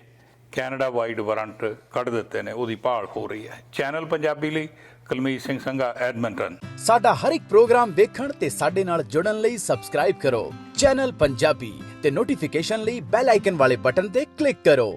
ਕੈਨੇਡਾ ਵਾਈਡ ਵਾਰੰਟ ਕੱਢ ਦਿੱਤੇ ਨੇ, ਉਹਦੀ ਭਾਲ ਹੋ ਰਹੀ ਹੈ। ਚੈਨਲ ਪੰਜਾਬੀ ਲਈ ਕੁਲਮੀਤ ਸਿੰਘ ਸੰਘਾ, ਐਡਮਿੰਟਨ। ਸਾਡਾ ਹਰ ਇੱਕ ਪ੍ਰੋਗਰਾਮ ਦੇਖਣ ਤੇ ਸਾਡੇ ਨਾਲ ਜੁੜਨ ਲਈ ਸਬਸਕ੍ਰਾਈਬ ਕਰੋ। ਚੈਨਲ ਪੰਜਾਬੀ ਤੇ ਨੋਟੀਫਿਕੇਸ਼ਨ ਲਈ ਬੈਲ ਆਈਕਨ ਵਾਲੇ ਬਟਨ ਤੇ ਕਲਿੱਕ ਕਰੋ।